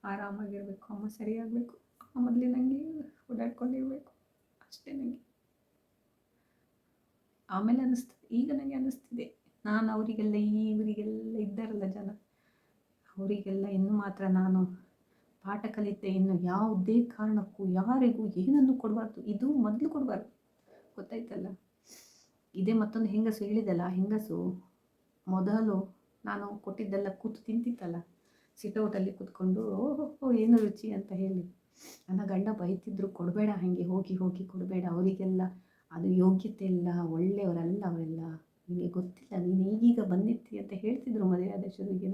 ಆರಾಮಾಗಿರಬೇಕು. ಅಮ್ಮ ಸರಿಯಾಗಬೇಕು. ಅಮ್ಮ ಮೊದಲಿನಂಗೆ ಓಡಾಡ್ಕೊಂಡಿರಬೇಕು. ಅಷ್ಟೇ ನನಗೆ ಆಮೇಲೆ ಅನ್ನಿಸ್ತದೆ ಈಗ ನನಗೆ ಅನ್ನಿಸ್ತಿದೆ. ನಾನು ಅವರಿಗೆಲ್ಲ ಇವರಿಗೆಲ್ಲ ಇದ್ದಾರಲ್ಲ ಜನ. ಅವರಿಗೆಲ್ಲ ಇನ್ನು ಮಾತ್ರ ನಾನು ಪಾಠ ಕಲಿತೆ. ಇನ್ನು ಯಾವುದೇ ಕಾರಣಕ್ಕೂ, ಯಾರಿಗೂ ಏನನ್ನು ಕೊಡಬಾರ್ದು. ಇದು ಮೊದಲು ಕೊಡಬಾರ್ದು. ಗೊತ್ತಾಯ್ತಲ್ಲ? ಇದೇ ಮತ್ತೊಂದು ಹೆಂಗಸು ಹೇಳಿದಲ್ಲ? ಹೆಂಗಸು ಮೊದಲು ನಾನು ಕೊಟ್ಟಿದ್ದೆಲ್ಲ ಕೂತು ತಿಂತಿತ್ತಲ್ಲ? ಸಿಟೌಟಲ್ಲಿ ಕೂತ್ಕೊಂಡು, ಓಹೋ ಏನು ರುಚಿ? ಅಂತ ಹೇಳಿ. ನನ್ನ ಗಂಡ ಬೈತಿದ್ರು, ಕೊಡಬೇಡ ಹಾಗೆ, ಹೋಗಿ ಹೋಗಿ, ಕೊಡಬೇಡ, ಅವರಿಗೆಲ್ಲ ಅದು ಯೋಗ್ಯತೆ ಇಲ್ಲ, ಒಳ್ಳೆಯವರಲ್ಲ ಅವರೆಲ್ಲ. ನಿಮಗೆ ಗೊತ್ತಿಲ್ಲ, ನೀನು ಈಗೀಗ ಬಂದಿತ್ತಿ ಅಂತ ಹೇಳ್ತಿದ್ರು ಮದುವೆ ಆದ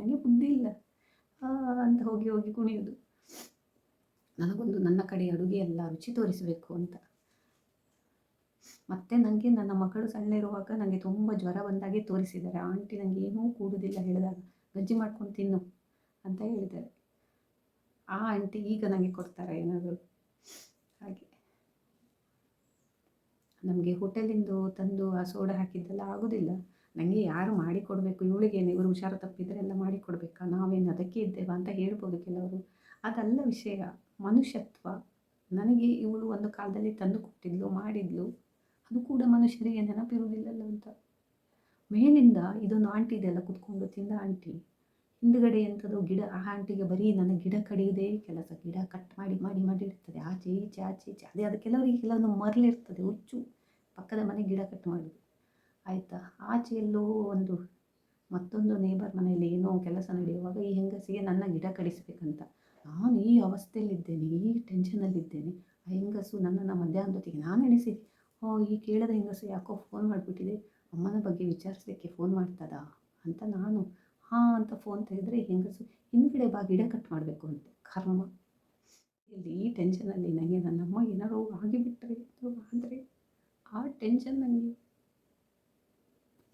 ನನಗೆ ಬುದ್ಧಿ ಇಲ್ಲ. ಅಂತ ಹೋಗಿ ಹೋಗಿ ಕುಣಿಯೋದು. ನನಗೊಂದು ನನ್ನ ಕಡೆ ಅಡುಗೆ ಎಲ್ಲ ರುಚಿ ತೋರಿಸಬೇಕು ಅಂತ. ಮತ್ತೆ ನನಗೆ ನನ್ನ ಮಕ್ಕಳು ಸಣ್ಣ ಇರುವಾಗ ನನಗೆ ತುಂಬ ಜ್ವರ ಬಂದಾಗೆ ತೋರಿಸಿದ್ದಾರೆ. ಆಂಟಿ ನನಗೆ ಏನೂ ಕೂಡುವುದಿಲ್ಲ ಹೇಳಿದಾಗ, ಗಜ್ಜಿ ಮಾಡ್ಕೊಂಡು ತಿನ್ನು. ಅಂತ ಹೇಳಿದ್ದಾರೆ. ಆ ಆಂಟಿ ಈಗ ನನಗೆ ಕೊಡ್ತಾರೆ ಏನಾದರೂ ಹಾಗೆ. ನಮಗೆ ಹೋಟೆಲಿಂದು ತಂದು ಆ ಸೋಡಾ ಹಾಕಿದ್ದೆಲ್ಲ ಆಗೋದಿಲ್ಲ. ನನಗೆ ಯಾರು ಮಾಡಿಕೊಡ್ಬೇಕು? ಇವಳಿಗೇನು ಇವರು ಹುಷಾರು ತಪ್ಪಿದರೆ ಎಲ್ಲ ಮಾಡಿಕೊಡ್ಬೇಕಾ? ನಾವೇನು ಅದಕ್ಕೆ ಇದ್ದೇವೆ ಅಂತ ಹೇಳ್ಬೋದು ಕೆಲವರು. ಅದಲ್ಲ ವಿಷಯ. ಮನುಷ್ಯತ್ವ. ನನಗೆ ಇವಳು ಒಂದು ಕಾಲದಲ್ಲಿ ತಂದು ಕೊಟ್ಟಿದ್ಲು, ಮಾಡಿದ್ಲು. ಅದು ಕೂಡ ಮನುಷ್ಯರಿಗೆ ನೆನಪಿರುವುದಿಲ್ಲಲ್ಲ ಅಂತ ಮೇಲಿಂದ ಇದೊಂದು ಆಂಟಿ ಇದೆಲ್ಲ ಕುತ್ಕೊಂಡು ತಿಂದ ಆಂಟಿ. ಹಿಂದುಗಡೆ ಎಂಥದ್ದು ಗಿಡ, ಆ ಆಂಟಿಗೆ ಬರೀ ನನ್ನ ಗಿಡ ಕಡಿಯೋದೇ ಕೆಲಸ, ಗಿಡ ಕಟ್ ಮಾಡಿ ಮಾಡಿ ಮಾಡಿ ಇರ್ತದೆ ಆಚೆ, ಈಚೆ ಆಚೆ, ಈಚೆ. ಅದೇ ಅದು ಕೆಲವರಿಗೆ ಕೆಲವೊಂದು ಮರಳಿರ್ತದೆ ಹುಚ್ಚು. ಪಕ್ಕದ ಮನೆ ಗಿಡ ಕಟ್ ಮಾಡೋದು. ಆಯಿತಾ? ಎಲ್ಲೋ ಒಂದು, ಮತ್ತೊಂದು ನೇಬರ್ ಮನೆಯಲ್ಲಿ ಏನೋ ಕೆಲಸ ನಡೆಯುವಾಗ ಈ ಹೆಂಗಸಿಗೆ ನನ್ನ ಗಿಡ ಕಡಿಸ್ಬೇಕಂತ. ನಾನು ಈ ಅವಸ್ಥೆಯಲ್ಲಿದ್ದೇನೆ, ಈ ಟೆನ್ಷನಲ್ಲಿದ್ದೇನೆ ಆ ಹೆಂಗಸು ನನ್ನನ್ನು ಮಧ್ಯಾಹ್ನದೊತ್ತಿಗೆ ನಾನು ಎಣಿಸಿದೆ. ಓ ಈ ಕೇಳದ ಹೆಂಗಸು ಯಾಕೋ ಫೋನ್ ಮಾಡಿಬಿಟ್ಟಿದೆ. ಅಮ್ಮನ ಬಗ್ಗೆ ವಿಚಾರಿಸಲಿಕ್ಕೆ ಫೋನ್ ಮಾಡ್ತದಾ? ಅಂತ ನಾನು ಹಾಂ ಅಂತ ಫೋನ್ ತೆಗೆದ್ರೆ ಹೆಂಗಸು, ಹಿಂದ್ಗಡೆ ಬಾ ಗಿಡ ಕಟ್ ಮಾಡಬೇಕು ಅಂತ, ಕರ್ಮ. ಇಲ್ಲಿ ಈ ಟೆನ್ಷನಲ್ಲಿ ನನಗೆ ನನ್ನಮ್ಮ ಏನಾರು ಆಗಿಬಿಟ್ರೆ ಆದರೆ ಆ ಟೆನ್ಷನ್ ನನಗೆ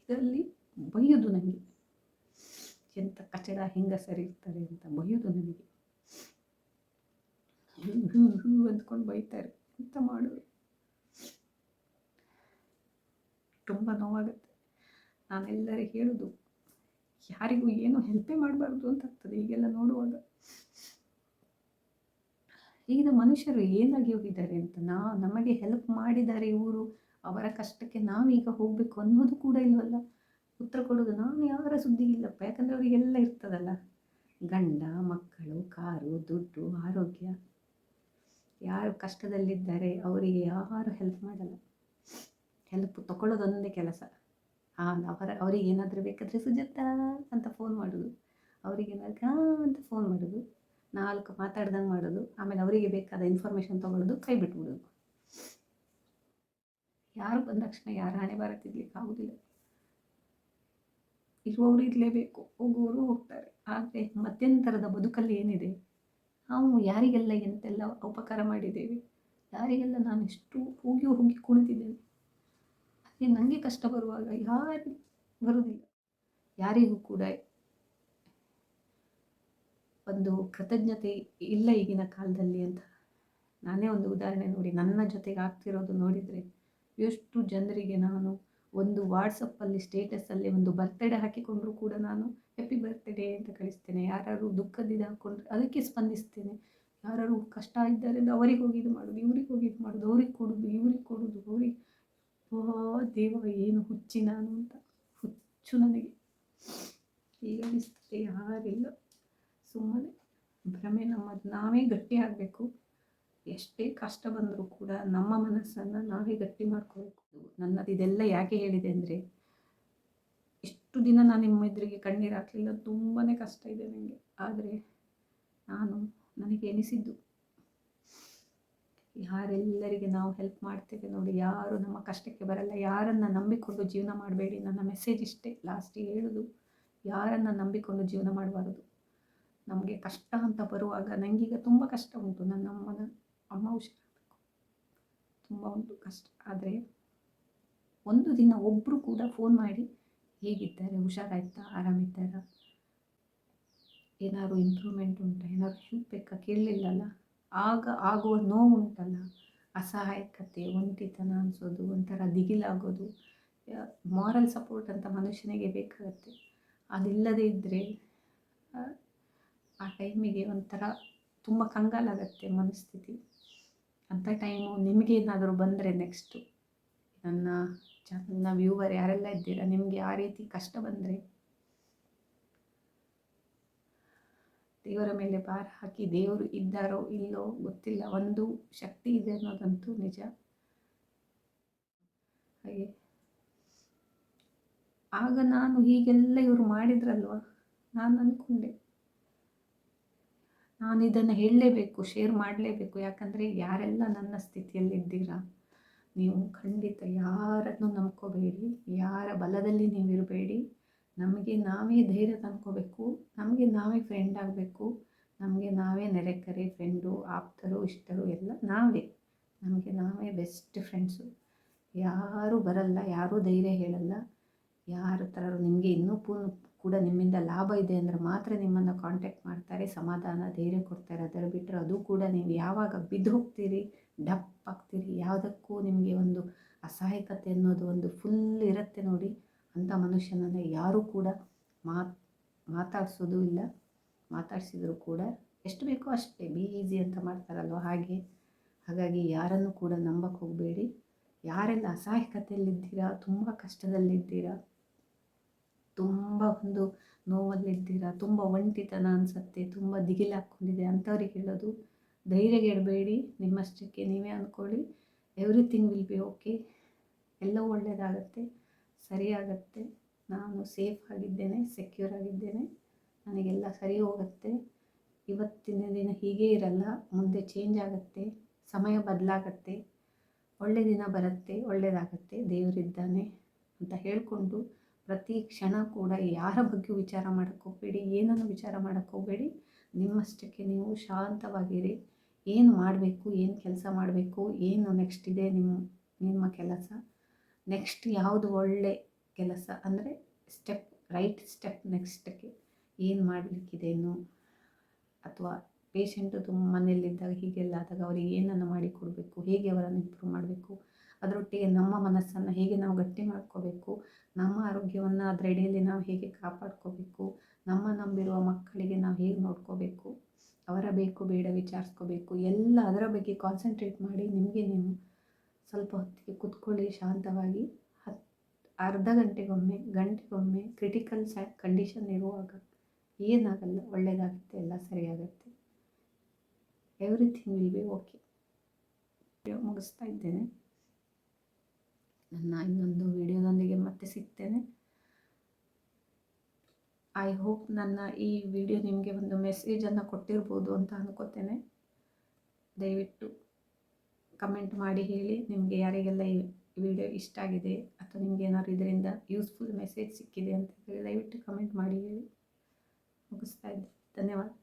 ಇದರಲ್ಲಿ ಬೈಯೋದು ನನಗೆ ಎಂಥ ಕಚಡ ಹೆಂಗಸರಿರ್ತಾರೆ ಅಂತ ಬೈಯೋದು ನನಗೆ. ಹೂ ಹೂ ಅಂದ್ಕೊಂಡು ಬೈತಾರೆ ಎಂತ ಮಾಡುವೆ? ತುಂಬ ನೋವಾಗುತ್ತೆ. ನಾನೆಲ್ಲರಿಗೆ ಹೇಳೋದು ಯಾರಿಗೂ ಏನು ಹೆಲ್ಪೇ ಮಾಡಬಾರ್ದು ಅಂತ ಆಗ್ತದೆ. ಈಗೆಲ್ಲ ನೋಡುವಾಗ. ಈಗಿನ ಮನುಷ್ಯರು ಏನಾಗಿ ಹೋಗಿದ್ದಾರೆ ಅಂತ ನಾ, ನಮಗೆ ಹೆಲ್ಪ್ ಮಾಡಿದ್ದಾರೆ ಇವರು, ಅವರ ಕಷ್ಟಕ್ಕೆ ನಾವೀಗ ಹೋಗಬೇಕು ಅನ್ನೋದು ಕೂಡ ಇಲ್ವಲ್ಲ? ಉತ್ತರ ಕೊಡೋದು ನಾನು ಯಾರ ಸುದ್ದಿ ಇಲ್ಲಪ್ಪ ಯಾಕಂದರೆ ಅವರಿಗೆಲ್ಲ ಇರ್ತದಲ್ಲ. ಗಂಡ, ಮಕ್ಕಳು, ಕಾರು, ದುಡ್ಡು, ಆರೋಗ್ಯ. ಯಾರು ಕಷ್ಟದಲ್ಲಿದ್ದಾರೆ, ಅವರಿಗೆ ಯಾರು ಹೆಲ್ಪ್ ಮಾಡಲ್ಲ. ಹೆಲ್ಪ್ ತಗೊಳ್ಳೋದೊಂದೇ ಕೆಲಸ. ಅವರ, ಅವ್ರಿಗೆ ಏನಾದರೂ ಬೇಕಾದರೆ ಸುಜಾತ ಅಂತ ಫೋನ್ ಮಾಡೋದು. ಅವರಿಗೆ ಏನಾದರೂ, ಹಾಂ ಅಂತ ಫೋನ್ ಮಾಡೋದು. ನಾಲ್ಕು ಮಾತಾಡ್ದಂಗೆ ಮಾಡೋದು. ಆಮೇಲೆ ಅವರಿಗೆ ಬೇಕಾದ ಇನ್ಫಾರ್ಮೇಷನ್ ತೊಗೊಳ್ಳೋದು ಕೈ ಬಿಟ್ಬಿಡೋದು. ಯಾರು ಬಂದ ತಕ್ಷಣ ಯಾರು ಹಣೆ ಬರತ್ತಿರ್ಲಿಕ್ಕೆ ಆಗೋದಿಲ್ಲ. ಇರುವವರು ಇರಲೇಬೇಕು, ಹೋಗುವವರು ಹೋಗ್ತಾರೆ. ಆದರೆ ಮಧ್ಯಂತರದ ಬದುಕಲ್ಲಿ ಏನಿದೆ? ನಾವು ಯಾರಿಗೆಲ್ಲ ಎಂತೆಲ್ಲ ಉಪಕಾರ ಮಾಡಿದ್ದೇವೆ? ಯಾರಿಗೆಲ್ಲ ನಾನು ಎಷ್ಟು ಹೋಗಿ ಹೋಗಿ ಕುಳಿತಿದ್ದೇನೆ ಅದೇ ನನಗೆ ಕಷ್ಟ ಬರುವಾಗ ಯಾರು ಬರುವುದಿಲ್ಲ. ಯಾರಿಗೂ ಕೂಡ ಒಂದು ಕೃತಜ್ಞತೆ ಇಲ್ಲ ಈಗಿನ ಕಾಲದಲ್ಲಿ ಅಂತ. ನಾನೇ ಒಂದು ಉದಾಹರಣೆ ನೋಡಿ, ನನ್ನ ಜೊತೆಗೆ ಆಗ್ತಿರೋದು ನೋಡಿದರೆ ಎಷ್ಟು ಜನರಿಗೆ ನಾನು ಒಂದು ವಾಟ್ಸಪ್ಪಲ್ಲಿ ಸ್ಟೇಟಸಲ್ಲಿ ಒಂದು ಬರ್ತ್ಡೇ ಹಾಕಿಕೊಂಡ್ರೂ ಕೂಡ ನಾನು ಹ್ಯಾಪಿ ಬರ್ತ್ಡೇ ಅಂತ ಕಳಿಸ್ತೇನೆ. ಯಾರು ದುಃಖದಿಂದ ಹಾಕ್ಕೊಂಡ್ರೆ ಅದಕ್ಕೆ ಸ್ಪಂದಿಸ್ತೇನೆ. ಯಾರು ಕಷ್ಟ ಇದ್ದಾರೆ ಅಂದರೆ ಅವರಿಗೆ ಹೋಗಿ ಇದು ಮಾಡೋದು, ಇವ್ರಿಗೆ ಹೋಗಿ ಇದು ಮಾಡೋದು, ಅವ್ರಿಗೆ ಕೊಡೋದು, ಇವ್ರಿಗೆ ಕೊಡೋದು, ಅವ್ರಿಗೆ ದೇವ ಏನು ಹುಚ್ಚಿ ನಾನು ಅಂತ. ಹುಚ್ಚು ನನಗೆ. ಈಗ ಯಾರಿಲ್ಲ ಸುಮ್ಮನೆ ಭ್ರಮೆ ನಮ್ಮದು. ನಾವೇ ಗಟ್ಟಿ ಆಗಬೇಕು. ಎಷ್ಟೇ ಕಷ್ಟ ಬಂದರೂ ಕೂಡ ನಮ್ಮ ಮನಸ್ಸನ್ನು ನಾವೇ ಗಟ್ಟಿ ಮಾಡ್ಕೋಬೇಕು ನನ್ನದು ಇದೆಲ್ಲ ಯಾಕೆ ಹೇಳಿದೆ ಅಂದರೆ, ಇಷ್ಟು ದಿನ ನಾನು ನಿಮ್ಮ ಎದುರಿಗೆ ಕಣ್ಣೀರು ಹಾಕಲಿಲ್ಲ ತುಂಬಾ ಕಷ್ಟ ಇದೆ ನನಗೆ ಆದರೆ ನಾನು ನನಗೆ ಎನಿಸಿದ್ದು ಯಾರೆಲ್ಲರಿಗೆ ನಾವು ಹೆಲ್ಪ್ ಮಾಡ್ತೇವೆ ನೋಡಿ, ಯಾರು ನಮ್ಮ ಕಷ್ಟಕ್ಕೆ ಬರಲ್ಲ, ಯಾರನ್ನು ನಂಬಿಕೊಂಡು ಜೀವನ ಮಾಡಬೇಡಿ ನನ್ನ ಮೆಸೇಜ್ ಇಷ್ಟೇ. ಲಾಸ್ಟಿಗೆ ಹೇಳೋದು, ಯಾರನ್ನು ನಂಬಿಕೊಂಡು ಜೀವನ ಮಾಡಬಾರದು. ನಮಗೆ ಕಷ್ಟ ಅಂತ ಬರುವಾಗ ನನಗೀಗ ತುಂಬ ಕಷ್ಟ ಉಂಟು. ನನ್ನ ಅಮ್ಮನ, ಅಮ್ಮ ಹುಷಾರಾಗಬೇಕು. ತುಂಬ ಉಂಟು ಕಷ್ಟ. ಆದರೆ ಒಂದು ದಿನ ಒಬ್ಬರು ಕೂಡ ಫೋನ್ ಮಾಡಿ, ಹೇಗಿದ್ದಾರೆ? ಹುಷಾರಾಯ್ತಾ? ಆರಾಮಿದ್ದಾರಾ? ಏನಾದ್ರು ಇಂಪ್ರೂವ್ಮೆಂಟ್ ಉಂಟಾ? ಏನಾದ್ರು ಹೆಲ್ಪ್ ಬೇಕಾ? ಕೇಳಲಿಲ್ಲಲ್ಲ ಆಗ ಆಗುವ ನೋವು ಉಂಟಲ್ಲ? ಅಸಹಾಯಕತೆ, ಒಂಟಿತನ ಅನಿಸೋದು, ಒಂಥರ ದಿಗಿಲಾಗೋದು ಮಾರಲ್ ಸಪೋರ್ಟ್ ಅಂತ ಮನುಷ್ಯನಿಗೆ ಬೇಕಾಗುತ್ತೆ. ಅದಿಲ್ಲದೇ ಇದ್ದರೆ ಆ ಟೈಮಿಗೆ ಒಂಥರ ತುಂಬ ಕಂಗಾಲಾಗತ್ತೆ ಮನಸ್ಥಿತಿ. ಅಂಥ ಟೈಮು ನಿಮಗೇನಾದರೂ ಬಂದರೆ ನೆಕ್ಸ್ಟು ನನ್ನ ಚಾನಲ್ನ ವ್ಯೂವರ್ ಯಾರೆಲ್ಲ ಇದ್ದೀರಾ, ನಿಮಗೆ ಆ ರೀತಿ ಕಷ್ಟ ಬಂದರೆ ದೇವರ ಮೇಲೆ ಭಾರ ಹಾಕಿ ದೇವರು ಇದ್ದಾರೋ ಇಲ್ಲೋ ಗೊತ್ತಿಲ್ಲ. ಒಂದು ಶಕ್ತಿ ಇದೆ ಅನ್ನೋದಂತೂ ನಿಜ. ಹಾಗೆ. ಆಗ ನಾನು ಹೀಗೆಲ್ಲ ಇವರು ಮಾಡಿದ್ರಲ್ವ? ನಾನು ಅಂದ್ಕೊಂಡೆ ನಾನು ಇದನ್ನು ಹೇಳಲೇಬೇಕು ಶೇರ್ ಮಾಡಲೇಬೇಕು. ಯಾಕಂದರೆ ಯಾರೆಲ್ಲ ನನ್ನ ಸ್ಥಿತಿಯಲ್ಲಿದ್ದೀರಾ? ನೀವು ಖಂಡಿತ ಯಾರನ್ನು ನಂಬ್ಕೋಬೇಡಿ, ಯಾರ ಬಲದಲ್ಲಿ ನೀವಿರಬೇಡಿ. ನಮಗೆ ನಾವೇ ಧೈರ್ಯ ತಂದ್ಕೋಬೇಕು, ನಮಗೆ ನಾವೇ ಫ್ರೆಂಡ್ ಆಗಬೇಕು, ನಮಗೆ ನಾವೇ ನೆರೆಕರೆ ಫ್ರೆಂಡು ಆಪ್ತರು, ಇಷ್ಟರು ಎಲ್ಲ ನಾವೇ, ನಮಗೆ ನಾವೇ ಬೆಸ್ಟ್ ಫ್ರೆಂಡ್ಸು ಯಾರೂ ಬರಲ್ಲ, ಯಾರೂ ಧೈರ್ಯ ಹೇಳಲ್ಲ, ಯಾರ ಥರ ನಿಮಗೆ ಇನ್ನೂ ಪೂರ್ಣ ಕೂಡ ನಿಮ್ಮಿಂದ ಲಾಭ ಇದೆ ಅಂದರೆ ಮಾತ್ರ ನಿಮ್ಮನ್ನು ಕಾಂಟ್ಯಾಕ್ಟ್ ಮಾಡ್ತಾರೆ, ಸಮಾಧಾನ, ಧೈರ್ಯ ಕೊಡ್ತಾರೆ. ಅದರ ಬಿಟ್ಟರೆ ಅದು ಕೂಡ ನೀವು ಯಾವಾಗ ಬಿದ್ದು ಹೋಗ್ತೀರಿ, ಡಪ್ ಯಾವುದಕ್ಕೂ ನಿಮಗೆ ಒಂದು ಅಸಹಾಯಕತೆ ಅನ್ನೋದು ಒಂದು ಫುಲ್ ಇರುತ್ತೆ ನೋಡಿ. ಅಂಥ ಮನುಷ್ಯನನ್ನು ಯಾರೂ ಕೂಡ ಮಾತು, ಮಾತಾಡಿಸೋದು ಇಲ್ಲ. ಮಾತಾಡಿಸಿದರೂ ಕೂಡ ಎಷ್ಟು ಬೇಕೋ ಅಷ್ಟೇ. ಬಿ ಈಸಿ ಅಂತ ಮಾಡ್ತಾರಲ್ವ ಹಾಗೆ. ಹಾಗಾಗಿ ಯಾರನ್ನು ಕೂಡ ನಂಬಕ್ಕೆ ಹೋಗಬೇಡಿ. ಯಾರೆಲ್ಲ ಅಸಹಾಯಕತೆಯಲ್ಲಿದ್ದೀರಾ, ತುಂಬ ಕಷ್ಟದಲ್ಲಿದ್ದೀರಾ, ತುಂಬ ಒಂದು ನೋವಲ್ಲಿದ್ದೀರಾ, ತುಂಬ ಒಂಟಿತನ ಅನಿಸುತ್ತೆ, ತುಂಬ ದಿಗಿಲು ಹಾಕ್ಕೊಂಡಿದೆ ಅಂಥವ್ರಿಗೆ ಹೇಳೋದು ಧೈರ್ಯಗೆಡಬೇಡಿ ನಿಮ್ಮಷ್ಟಕ್ಕೆ ನೀವೇ ಅಂದ್ಕೊಳ್ಳಿ. Everything will be okay. ಎಲ್ಲವೂ ಒಳ್ಳೆಯದಾಗತ್ತೆ ಸರಿಯಾಗತ್ತೆ. ನಾನು ಸೇಫ್ ಆಗಿದ್ದೇನೆ ಸೆಕ್ಯೂರ್ ಆಗಿದ್ದೇನೆ. ನನಗೆಲ್ಲ ಸರಿ ಹೋಗುತ್ತೆ. ಇವತ್ತಿನ ದಿನ ಹೀಗೇ ಇರಲ್ಲ, ಮುಂದೆ ಚೇಂಜ್ ಆಗುತ್ತೆ, ಸಮಯ ಬದಲಾಗತ್ತೆ. ಒಳ್ಳೆ ದಿನ ಬರುತ್ತೆ ಒಳ್ಳೆಯದಾಗತ್ತೆ ದೇವರಿದ್ದಾನೆ ಅಂತ ಹೇಳಿಕೊಂಡು ಪ್ರತಿ ಕ್ಷಣ ಕೂಡ ಯಾರ ಬಗ್ಗೆ ವಿಚಾರ ಮಾಡೋಕ್ಕೆ ಹೋಗಬೇಡಿ, ಏನನ್ನು ವಿಚಾರ ಮಾಡೋಕ್ಕೆ ಹೋಗಬೇಡಿ. ನಿಮ್ಮಷ್ಟಕ್ಕೆ ನೀವು ಶಾಂತವಾಗಿರಿ. ಏನು ಮಾಡಬೇಕು, ಏನು ಕೆಲಸ ಮಾಡಬೇಕು, ಏನು ನೆಕ್ಸ್ಟ್ ಇದೆ ನಿಮ್ಮ ನಿಮ್ಮ ಕೆಲಸ? ನೆಕ್ಸ್ಟ್ ಯಾವುದು ಒಳ್ಳೆ ಕೆಲಸ ಅಂದರೆ ಸ್ಟೆಪ್ ರೈಟ್ ಸ್ಟೆಪ್ ನೆಕ್ಸ್ಟಕ್ಕೆ ಏನು ಮಾಡಲಿಕ್ಕಿದೇನು ಅಥವಾ ಪೇಷಂಟು ತುಂಬ ಮನೆಯಲ್ಲಿದ್ದಾಗ ಹೀಗೆಲ್ಲ ಆದಾಗ ಅವರಿಗೆ ಏನನ್ನು ಮಾಡಿಕೊಡಬೇಕು ಹೇಗೆ ಅವರನ್ನು ಇಂಪ್ರೂವ್ ಮಾಡಬೇಕು, ಅದರೊಟ್ಟಿಗೆ ನಮ್ಮ ಮನಸ್ಸನ್ನು ಹೇಗೆ ನಾವು ಗಟ್ಟಿ ಮಾಡ್ಕೋಬೇಕು, ನಮ್ಮ ಆರೋಗ್ಯವನ್ನು ಅದರಡಿಯಲ್ಲಿ ನಾವು ಹೇಗೆ ಕಾಪಾಡ್ಕೋಬೇಕು, ನಮ್ಮ ನಂಬಿರುವ ಮಕ್ಕಳಿಗೆ ನಾವು ಹೇಗೆ ನೋಡ್ಕೋಬೇಕು, ಅವರ ಬೇಕು ಬೇಡ ವಿಚಾರಿಸ್ಕೋಬೇಕು, ಎಲ್ಲ ಅದರ ಬಗ್ಗೆ ಕಾನ್ಸಂಟ್ರೇಟ್ ಮಾಡಿ ನಿಮಗೆ ನೀವು ಸ್ವಲ್ಪ ಹೊತ್ತಿಗೆ ಕುತ್ಕೊಳ್ಳಿ ಶಾಂತವಾಗಿ. ಹತ್ತು ಅರ್ಧ ಗಂಟೆಗೊಮ್ಮೆ ಗಂಟೆಗೊಮ್ಮೆ ಕ್ರಿಟಿಕಲ್ ಸ್ಯಾ ಕಂಡೀಷನ್ ಇರುವಾಗ ಏನಾಗಲ್ಲ ಒಳ್ಳೆಯದಾಗುತ್ತೆ ಎಲ್ಲ ಸರಿಯಾಗುತ್ತೆ. ಎವ್ರಿಥಿಂಗ್ ವಿಲ್ ಬಿ ಓಕೆ ಮುಗಿಸ್ತಾ ಇದ್ದೇನೆ. ನನ್ನ ಇನ್ನೊಂದು ವಿಡಿಯೋದೊಂದಿಗೆ ಮತ್ತೆ ಸಿಗ್ತೇನೆ. ಐ ಹೋಪ್ ನನ್ನ ಈ ವಿಡಿಯೋ ನಿಮಗೆ ಒಂದು ಮೆಸೇಜನ್ನು ಕೊಟ್ಟಿರ್ಬೋದು ಅಂತ ಅಂದ್ಕೋತೇನೆ ದಯವಿಟ್ಟು. ಕಮೆಂಟ್ ಮಾಡಿ ಹೇಳಿ ನಿಮಗೆ ಯಾರಿಗೆಲ್ಲ ಈ ವಿಡಿಯೋ ಇಷ್ಟ ಆಗಿದೆ ಅಥವಾ ನಿಮ್ಗೆ ಏನಾದ್ರು ಇದರಿಂದ ಯೂಸ್ಫುಲ್ ಮೆಸೇಜ್ ಸಿಕ್ಕಿದೆ ಅಂತ ಹೇಳಿ ದಯವಿಟ್ಟು ಕಮೆಂಟ್ ಮಾಡಿ ಹೇಳಿ. ಮುಗಿಸ್ತಾ ಇದ್ದೆ. ಧನ್ಯವಾದ.